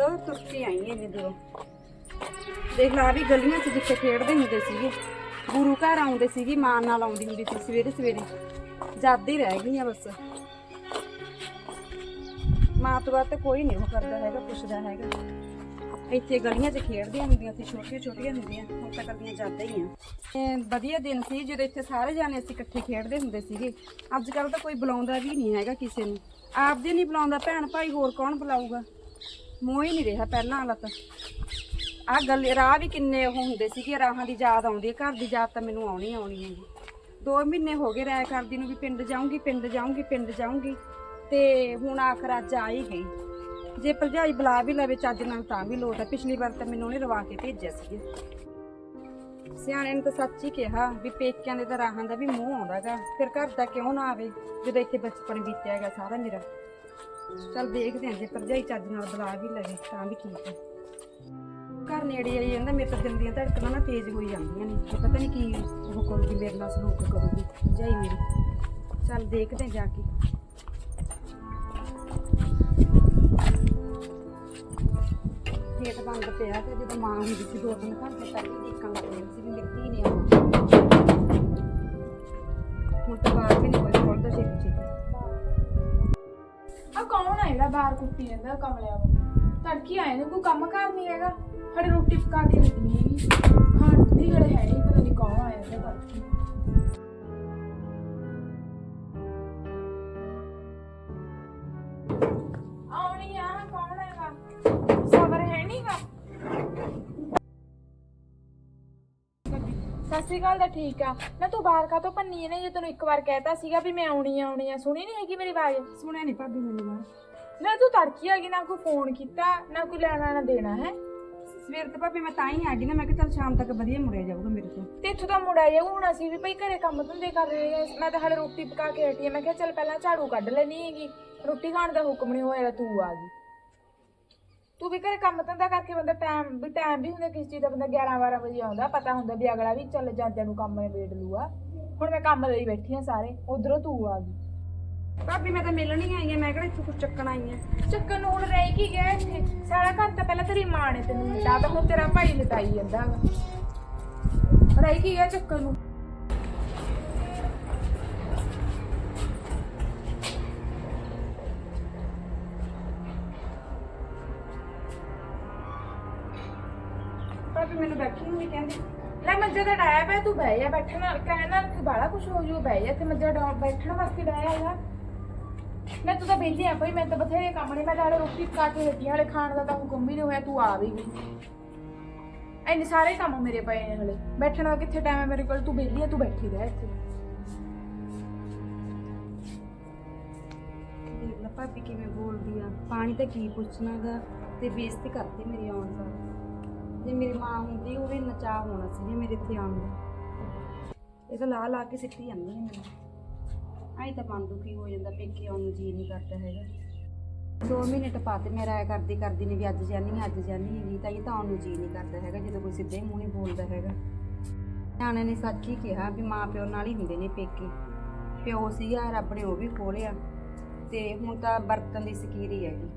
ਪਿੱਛੇ ਤੁਰ ਕੇ ਆਈ ਇੰਨੀ ਦੂਰੋਂ। ਦੇਖ ਲਾ ਵੀ ਗਲੀਆਂ 'ਚ ਜਿੱਥੇ ਖੇਡਦੇ ਹੁੰਦੇ ਸੀਗੇ। ਗੁਰੂ ਘਰ ਆਉਂਦੇ ਸੀਗੀ ਮਾਂ ਨਾਲ ਆਉਂਦੀ ਹੁੰਦੀ ਸੀ, ਸਵੇਰੇ ਸਵੇਰੇ। ਜਦ ਹੀ ਰਹਿ ਗਈਆਂ ਬਸ। ਮਾਂ ਤੋਂ ਬਾਅਦ ਤਾਂ ਕੋਈ ਨਹੀਂ ਉਹ ਕਰਦਾ ਹੈਗਾ, ਪੁੱਛਦਾ ਹੈਗਾ। ਇੱਥੇ ਗਲੀਆਂ 'ਚ ਖੇਡਦੀਆਂ ਹੁੰਦੀਆਂ ਸੀ, ਛੋਟੀਆਂ ਛੋਟੀਆਂ ਹੁੰਦੀਆਂ, ਹੁਣ ਤਾਂ ਕਰਦੀਆਂ ਜਾਂਦੇ ਹੀ ਆ। ਇਹ ਵਧੀਆ ਦਿਨ ਸੀ, ਜਦੋਂ ਇੱਥੇ ਸਾਰੇ ਜਾਣੇ ਅਸੀਂ ਇਕੱਠੇ ਖੇਡਦੇ ਹੁੰਦੇ ਸੀਗੇ। ਅੱਜ ਕੱਲ ਤਾਂ ਕੋਈ ਬੁਲਾਉਂਦਾ ਵੀ ਨਹੀਂ ਹੈਗਾ ਕਿਸੇ ਨੂੰ। ਆਪਦੇ ਨਹੀਂ ਬੁਲਾਉਂਦਾ, ਭੈਣ ਭਾਈ ਹੋਰ ਕੌਣ ਬੁਲਾਊਗਾ? ਮੂੰਹ ਹੀ ਨਹੀਂ ਰਿਹਾ ਪਹਿਲਾਂ ਵਾਲਾ ਤਾਂ। ਆ ਗੱਲ, ਰਾਹ ਵੀ ਕਿੰਨੇ ਉਹ ਹੁੰਦੇ ਸੀਗੇ, ਰਾਹਾਂ ਦੀ ਯਾਦ ਆਉਂਦੀ ਹੈ। ਘਰ ਦੀ ਯਾਦ ਤਾਂ ਮੈਨੂੰ ਆਉਣੀ ਆਉਣੀ ਹੈਗੀ। ਦੋ ਮਹੀਨੇ ਹੋ ਗਏ ਰਾਇ ਕਰਦੀ ਨੂੰ ਵੀ ਪਿੰਡ ਜਾਊਂਗੀ ਪਿੰਡ ਜਾਊਂਗੀ ਪਿੰਡ ਜਾਊਂਗੀ। ਤੇ ਹੁਣ ਆਖਰ ਅੱਜ ਆ ਹੀ ਗਈ। ਜੇ ਭਰਜਾਈ ਬੁਲਾ ਵੀ ਲਵੇ ਚੱਜ ਨਾਲ ਤਾਂ ਵੀ ਲੋਟ ਹੈ। ਪਿਛਲੀ ਵਾਰ ਤਾਂ ਮੈਨੂੰ ਉਹਨੇ ਰਵਾ ਕੇ ਭੇਜਿਆ ਸੀ ਸਿਆਣੇ ਨੇ ਤਾਂ ਸੱਚ ਹੀ ਕਿਹਾ ਵੀ ਪੇਕਿਆਂ ਦੇ ਤਾਂ ਰਾਹਾਂ ਦਾ ਵੀ ਮੂੰਹ ਆਉਂਦਾਗਾ ਫਿਰ ਘਰ ਦਾ ਕਿਉਂ ਨਾ ਆਵੇ? ਜਦੋਂ ਇੱਥੇ ਬਚਪਨ ਬੀਤਿਆ ਹੈਗਾ ਸਾਰਾ ਮੇਰਾ। ਚੱਲ ਦੇਖਦੇ ਹਾਂ ਜੇ ਭਰਜਾਈ ਚੱਜ ਨਾਲ ਬੁਲਾ ਵੀ ਲਵੇ ਤਾਂ ਵੀ ਠੀਕ ਹੈ ਘਰ ਨੇੜੇ ਆਈ ਜਾਂਦਾ, ਮੇਰੇ ਤਾਂ ਦਿਲ ਦੀਆਂ ਧੜਕਣਾਂ ਨਾ ਤੇਜ਼ ਹੋਈ ਜਾਂਦੀਆਂ ਨੇ। ਤੇ ਪਤਾ ਨਹੀਂ ਕੀ ਉਹ ਕਰੂਗੀ ਮੇਰੇ ਨਾਲ ਸਲੂਕ ਕਰੂਗੀ, ਭਰਜਾਈ ਮੇਰੀ। ਚੱਲ ਦੇਖਦੇ ਹਾਂ ਜਾ ਕੇ। ਗੇਟ ਬੰਦ ਪਿਆ ਤੇ ਜਦੋਂ ਮਾਂ ਹੁੰਦੀ ਸੀ, ਦੋ ਤਿੰਨ ਘੰਟੇ ਪਹਿਲਾਂ ਹੀ ਦੇਖਣ ਸੀ ਵੀ ਮੇਰੀ ਧੀ ਨੇ ਹੁਣ ਤਾਂ ਬਾਹਰ ਵੀ ਨਹੀਂ ਕੋਈ ਖੋਲਦਾ ਛੇਤੀ ਛੇਤੀ ਆ ਕੌਣ ਆ ਜਿਹੜਾ ਬਾਹਰ ਕੁੱਤੀ ਜਾਂਦਾ ਕਮਲਿਆ ਵਾ ਤੜਕੀ ਆਏ ਨੇ, ਕੋਈ ਕੰਮ ਕਾਰ ਨਹੀਂ ਹੈਗਾ? ਹੜੇ ਰੋਟੀ ਪਕਾ ਕੇ ਦਿੱਤੀ ਹੈਗੀ। ਖਾਣ ਦੀ ਹਲੇ ਹੈ ਨਹੀਂ ਪਤਾ ਨਹੀਂ ਕੌਣ ਆਇਆ ਇਹਦਾ ਤੜਕੀ। ਸਤਿ ਸ਼੍ਰੀ ਅਕਾਲ ਦਾ ਠੀਕ ਆ। ਨਾ ਤੂੰ ਬਾਹਰ ਕਾ ਤੋਂ ਪੰਨੀ ਨੇ ਜੇ ਤੈਨੂੰ ਇੱਕ ਵਾਰ ਕਹਿਤਾ ਸੀਗਾ ਵੀ ਮੈਂ ਆਉਣੀ ਆ ਆਉਣੀ ਆ। ਸੁਣੀ ਨਹੀਂ ਹੈਗੀ ਮੇਰੀ ਆਵਾਜ਼? ਸੁਣਿਆ ਨਹੀਂ ਭਾਬੀ ਮੈਨੂੰ ਬਾਹਰ। ਨਾ ਤੂੰ ਤੜਕੀ ਆ ਗਈ ਨਾ ਕੋਈ ਫੋਨ ਕੀਤਾ ਨਾ ਕੋਈ ਲੈਣਾ ਨਾ ਦੇਣਾ ਹੈ? ਸਵੇਰ ਤੇ ਭਾਬੀ ਮੈਂ ਤਾਂ ਹੀ ਆ ਗਈ ਨਾ ਮੈਂ ਕਿਹਾ ਚੱਲ ਸ਼ਾਮ ਤੱਕ ਵਧੀਆ ਮੁੜਿਆ ਜਾਊਗਾ ਮੇਰੇ ਤੋਂ। ਤੇ ਇੱਥੋਂ ਤਾਂ ਮੁੜ ਆਇਆ ਹੁਣ ਅਸੀਂ ਵੀ ਭਈ ਘਰੇ ਕੰਮ ਧੰਦੇ ਕਰ ਰਹੇ ਹਾਂ ਮੈਂ ਤਾਂ ਹਾਲੇ ਰੋਟੀ ਪਕਾ ਕੇ ਹਟੀ ਹਾਂ ਮੈਂ ਕਿਹਾ ਚੱਲ ਪਹਿਲਾਂ ਝਾੜੂ ਕੱਢ ਲੈਣੀ ਹੈਗੀ। ਰੋਟੀ ਖਾਣ ਦਾ ਹੁਕਮ ਨਹੀਂ ਹੋਇਆ ਤੂੰ ਆ ਗਈ। ਤੂੰ ਵੀ ਘਰੇ ਕੰਮ ਧੰਦਾ ਕਰਕੇ ਬੰਦਾ ਟਾਈਮ ਵੀ ਟਾਈਮ ਵੀ ਹੁੰਦਾ ਕਿਸ ਚੀਜ਼ ਦਾ ਬੰਦਾ 11 12 ਵਜੇ ਆਉਂਦਾ ਪਤਾ ਹੁੰਦਾ ਵੀ ਅਗਲਾ ਵੀ ਚੱਲ ਜਾਂਦਿਆਂ ਨੂੰ ਕੰਮ ਨਿਬੇੜ ਲੂਆ ਹੁਣ ਮੈਂ ਕੰਮ ਲਈ ਬੈਠੀ ਹਾਂ ਸਾਰੇ ਉਧਰੋਂ ਤੂੰ ਆ ਗਈ। ਭਾਬੀ ਮੈਂ ਤਾਂ ਮਿਲਣ ਹੀ ਆਈ ਆ ਮੈਂ ਕਿਹੜਾ ਇੱਥੋਂ ਕੁਝ ਚੱਕਣ ਆਈ ਆ ਚੱਕਰ ਨੂੰ ਹੁਣ ਰਹਿ ਕੀ ਗਿਆ ਇੱਥੇ? ਸਾਰਾ ਘਰ ਤਾਂ ਪਹਿਲਾਂ ਤੇਰੀ ਮਾਂ ਨੇ ਤੈਨੂੰ ਤਾਂ ਹੁਣ ਤੇਰਾ ਭਾਈ ਲਟਾਈ ਜਾਂਦਾ ਵਾ। ਰਹਿ ਕੀ ਗਿਆ ਚੱਕਰ ਨੂੰ? ਤੂੰ ਬਹਿ ਜਾ ਬੈਠਣ ਨਾਲ, ਕਹਿਣ ਨਾਲ ਕਿ ਬਾਲਾ ਕੁਝ ਹੋ ਜੂ, ਬਹਿ ਜਾ ਤੇ ਮੰਜੇ ਡਾ ਬੈਠਣ ਵਾਸਤੇ ਡਾਇਆ ਹੈਗਾ ਮੈਂ ਤੂੰ ਤਾਂ ਬੇਲੀ ਆ ਭਾਈ, ਮੈਂ ਤਾਂ ਬਥੇਰੇ ਕੰਮ ਨੇ, ਮੈਂ ਤਾਂ ਹਾਲੇ ਰੋਟੀ ਪਕਾ ਕੇ ਹੱਟੀ ਹਾਲੇ ਖਾਣ ਦਾ ਤਾਂ ਹੁਕਮ ਵੀ ਨਹੀਂ ਹੋਇਆ, ਤੂੰ ਆ ਵੀ ਗਈ। ਇੰਨੇ ਸਾਰੇ ਕੰਮ ਮੇਰੇ ਪਏ ਨੇ ਹਲੇ ਬੈਠਣ ਦਾ ਕਿੱਥੇ ਟਾਈਮ ਹੈ ਮੇਰੇ ਕੋਲ? ਤੂੰ ਬੇਲੀ ਆ, ਤੂੰ ਬੈਠੀ ਰਹਿ ਇੱਥੇ। ਦੇਖ ਲੈ ਭਾਬੀ ਕਿਵੇਂ ਬੋਲਦੀ ਆ। ਪਾਣੀ ਤਾਂ ਕੀ ਪੁੱਛਣਾਗਾ ਤੇ ਬੇਇੱਜ਼ਤੀ ਕਰਦੀ ਮੇਰੀ ਆਉਣ ਦਾ। ਜੇ ਮੇਰੀ ਮਾਂ ਹੁੰਦੀ ਉਹਦੇ ਨਚਾ ਹੋਣਾ ਸੀ ਜੇ ਮੇਰੇ ਇੱਥੇ ਆਉਣ ਦਾ। ਇਹ ਤਾਂ ਲਾ ਲਾ ਕੇ ਸਿੱਟੀ ਜਾਂਦੀ ਹੈ ਮੈਨੂੰ। ਆਈ ਤਾਂ ਮਨ ਦੁਖੀ ਹੋ ਜਾਂਦਾ ਪੇਕੇ ਆਉਣ ਨੂੰ ਜੀ ਨਹੀਂ ਕਰਦਾ ਹੈਗਾ। ਦੋ ਮਹੀਨੇ ਟਪਾ ਤੇ ਮੈਂ ਕਰਦੀ ਕਰਦੀ ਨੇ ਵੀ ਅੱਜ ਜਾਨੀ ਅੱਜ ਜਾਨੀ ਹੈਗੀ ਤਾਂ ਇਹ ਤਾਂ ਆਉਣ ਨੂੰ ਜੀ ਨਹੀਂ ਕਰਦਾ ਹੈਗਾ, ਜਦੋਂ ਕੋਈ ਸਿੱਧੇ ਮੂੰਹ ਨਹੀਂ ਬੋਲਦਾ ਹੈਗਾ। ਨਿਆਣੇ ਨੇ ਸੱਚ ਹੀ ਕਿਹਾ ਵੀ ਮਾਂ ਪਿਓ ਨਾਲ ਹੀ ਹੁੰਦੇ ਨੇ ਪੇਕੇ। ਪਿਓ ਸੀਗਾ, ਰੱਬ ਨੇ ਉਹ ਵੀ ਖੋਲਿਆ। ਤੇ ਹੁਣ ਤਾਂ ਬਰਤਨ ਦੀ ਸਕੀਰੀ ਹੈਗੀ।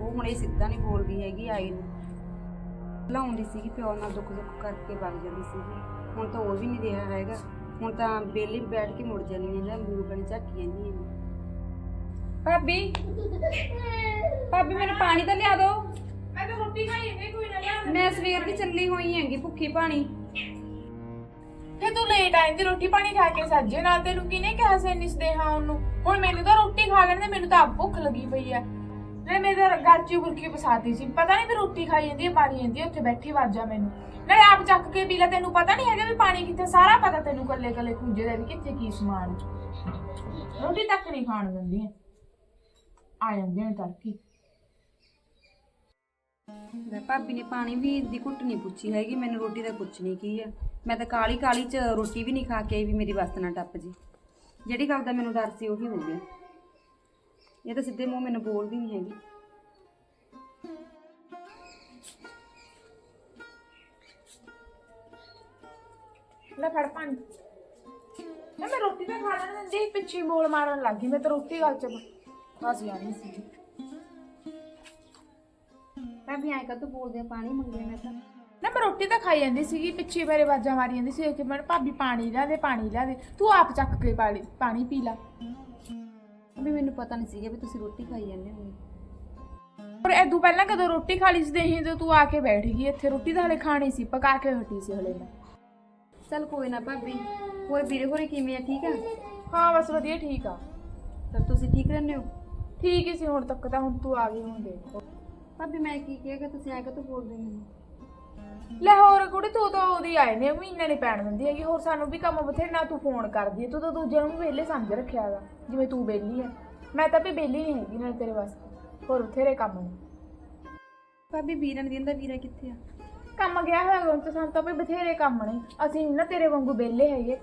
ਉਹ ਹੁਣ ਇਹ ਸਿੱਧਾ ਨਹੀਂ ਬੋਲਦੀ ਹੈਗੀ ਆਈ ਨੂੰ। ਲਾਉਂਦੀ ਸੀਗੀ, ਪਿਓ ਨਾਲ ਦੁੱਖ ਦੁੱਖ ਕਰਕੇ ਵਗ ਜਾਂਦੀ ਸੀਗੀ। ਹੁਣ ਤਾਂ ਉਹ ਵੀ ਨਹੀਂ ਰਿਹਾ ਹੈਗਾ। ਹੁਣ ਤਾਂ ਬੇਲੀ ਬੈਠ ਕੇ ਮੁੜ ਜਾਂਦੀ ਹੈ ਮੂੰਹ ਬਣ ਝੱਕੀ ਜਾਂਦੀ ਹੈ ਭਾਬੀ ਭਾਬੀ ਮੈਨੂੰ ਪਾਣੀ ਤਾਂ ਲਿਆ ਦਿਓ। ਮੈਂ ਤਾਂ ਰੋਟੀ ਖਾਈ ਨਹੀਂ ਕੋਈ ਨਾ ਲਿਆ ਮੈਂ ਸਵੇਰ ਦੀ ਚੱਲੀ ਹੋਈ ਹੈਗੀ ਭੁੱਖੀ ਪਾਣੀ ਫੇ ਤੂੰ ਲੇਟ ਆਈ ਤੇ ਰੋਟੀ ਪਾਣੀ ਖਾ ਕੇ ਸੱਜੇ ਨਾਲ ਤੈਨੂੰ ਕਿਹਨੇ ਕਿਹਾ ਸੀ ਇੰਨੀ ਸਦੇਹਾ ਉਹਨੂੰ? ਹੁਣ ਮੈਨੂੰ ਤਾਂ ਰੋਟੀ ਖਾ ਲੈਣ ਦੇ ਮੈਨੂੰ ਤਾਂ ਆਪ ਭੁੱਖ ਲੱਗੀ ਪਈ ਐ ਨਾਲੇ ਮੇਰੇ ਤਾਂ ਘਰ ਚ ਹੀ ਸੀ। ਪਤਾ ਨਹੀਂ ਵੀ ਰੋਟੀ ਖਾਈ ਜਾਂਦੀ ਐ ਮਾਰੀ ਜਾਂਦੀ ਐ ਉੱਥੇ ਬੈਠੀ ਵਾਜਾ ਮੈਨੂੰ। ਨਾਲੇ ਆਪ ਚੱਕ ਕੇ ਪੀ ਲੈ, ਤੈਨੂੰ ਪਤਾ ਨਹੀਂ ਹੈਗਾ ਵੀ ਪਾਣੀ ਕਿੱਥੇ, ਸਾਰਾ ਪਤਾ ਤੈਨੂੰ ਕੱਲੇ ਕੱਲੇ ਖੁੰਝੇ ਦਾ ਵੀ ਕਿੱਥੇ ਕੀ ਸਮਾਨ ਚ। ਰੋਟੀ ਤੱਕ ਨਹੀਂ ਖਾਣ ਦਿੰਦੀ ਐ ਆ ਜਾਂਦੇ ਨੇ ਤੜਕੀ। ਲੈ ਭਾਬੀ ਨੇ ਪਾਣੀ ਵੀ ਦੀ ਘੁੱਟ ਨਹੀਂ ਪੁੱਛੀ ਹੈਗੀ, ਮੈਨੂੰ ਰੋਟੀ ਦਾ ਪੁੱਛਣੀ ਕੀ ਆ। ਮੈਂ ਤਾਂ ਕਾਲੀ ਕਾਲੀ ਚ ਰੋਟੀ ਵੀ ਨਹੀਂ ਖਾ ਕੇ ਆਈ ਵੀ ਮੇਰੀ ਵਸਤ ਨਾ ਟੱਪ ਜੀ। ਜਿਹੜੀ ਗੱਲ ਦਾ ਮੈਨੂੰ ਡਰ ਸੀ ਉਹੀ ਹੋ ਗਿਆ। ਇਹ ਤਾਂ ਸਿੱਧੇ ਮੂੰਹ ਮੈਨੂੰ ਬੋਲਦੀ ਨਹੀਂ ਹੈਗੀ। ਲੈ ਫੜ ਪਾਣੀ। ਨਾ ਮੈਂ ਰੋਟੀ ਤਾਂ ਖਾ ਲੈਣ ਦਿੰਦੀ ਪਿੱਛੇ ਬੋਲ ਮਾਰਨ ਲੱਗ ਮੈਂ ਤਾਂ ਰੋਟੀ ਗੱਲ ਚ ਫਸ ਜਾਣੀ ਸੀ। ਭਾਬੀ ਐਂ ਕਾ ਤੂੰ ਬੋਲਦੇ ਆ ਪਾਣੀ ਮੰਗਿਆ ਮੈਂ ਤਾਂ। ਨਾ ਮੈਂ ਰੋਟੀ ਤਾਂ ਖਾਈ ਜਾਂਦੀ ਸੀਗੀ ਪਿੱਛੇ ਮੇਰੇ ਆਵਾਜ਼ਾਂ ਮਾਰੀ ਜਾਂਦੀ ਸੀ ਕਿ ਮੈਂ ਭਾਬੀ ਪਾਣੀ ਲਿਆ ਦੇ ਪਾਣੀ ਲਿਆ ਦੇ ਤੂੰ ਆਪ ਚੱਕ ਕੇ ਪਾਣੀ ਪਾਣੀ ਪੀ ਲਾ। ਵੀ ਮੈਨੂੰ ਪਤਾ ਨਹੀਂ ਸੀਗਾ ਵੀ ਤੁਸੀਂ ਰੋਟੀ ਖਾਈ ਜਾਂਦੇ ਹੋਗੇ। ਪਰ ਐਦੂ ਪਹਿਲਾਂ ਕਦੋਂ ਰੋਟੀ ਖਾ ਲਈ ਸੀ ਦੇਹੀ ਤੇ ਤੂੰ ਆ ਕੇ ਬੈਠ ਗਈ ਇੱਥੇ ਰੋਟੀ ਤਾਂ ਹਲੇ ਖਾਣੀ ਸੀ ਪਕਾ ਕੇ ਹਟੀ ਸੀ ਹਲੇ ਮੈਂ। ਚੱਲ ਕੋਈ ਨਾ ਭਾਬੀ ਹੋਰ ਵੀਰੇ ਹੋਰੇ ਕਿਵੇਂ ਆ ਠੀਕ ਆ? ਹਾਂ ਬਸ ਵਧੀਆ ਠੀਕ ਆ। ਤਾਂ ਤੁਸੀਂ ਠੀਕ ਰਹਿੰਦੇ ਹੋ? ਠੀਕ ਹੀ ਸੀ ਹੁਣ ਤੱਕ ਤਾਂ ਹੁਣ ਤੂੰ ਆ ਗਈ ਹੁਣ ਦੇਖ। ਭਾਬੀ ਮੈਂ ਕੀ ਕਿਹਾ ਕਿ ਤੁਸੀਂ ਐਂ ਕਾ ਤੂੰ ਬੋਲਦੇ ਮੈਨੂੰ। ਲੈ ਹੋਰ ਕੁੜੀ ਤੂੰ ਤਾਂ ਉਹਦੀ ਆਏ ਨੇ ਮਹੀਨੇ ਨਹੀਂ ਪੈਣ ਦਿੰਦੀ ਹੈਗੀ। ਹੋਰ ਸਾਨੂੰ ਵੀ ਕੰਮ ਬਥੇਰੇ ਨਾ ਤੂੰ ਫੋਨ ਕਰਦੀ ਹੈ ਤੂੰ ਤਾਂ ਦੂਜਿਆਂ ਨੂੰ ਵੀ ਵਿਹਲੇ ਸਮਝ ਰੱਖਿਆ ਹੈਗਾ ਜਿਵੇਂ ਤੂੰ ਵਿਹਲੀ ਹੈ ਮੈਂ ਤਾਂ ਵੀ ਵਿਹਲੀ ਨਹੀਂ ਹੈਗੀ ਨਾਲ ਤੇਰੇ ਵਾਸਤੇ ਹੋਰ ਬਥੇਰੇ ਕੰਮ ਨੇ। ਭਾਬੀ ਵੀਰਨ ਦੀ ਦਾ ਵੀਰਾ ਕਿੱਥੇ ਆ? ਕੰਮ ਗਿਆ ਹੋਇਆ ਹੁਣ ਤਾਂ ਸਾਨੂੰ ਤਾਂ ਵੀ ਬਥੇਰੇ ਕੰਮ ਨੇ ਅਸੀਂ ਨੀ ਨਾ ਤੇਰੇ ਵਾਂਗੂ ਵਿਹਲੇ ਹੈਗੇ।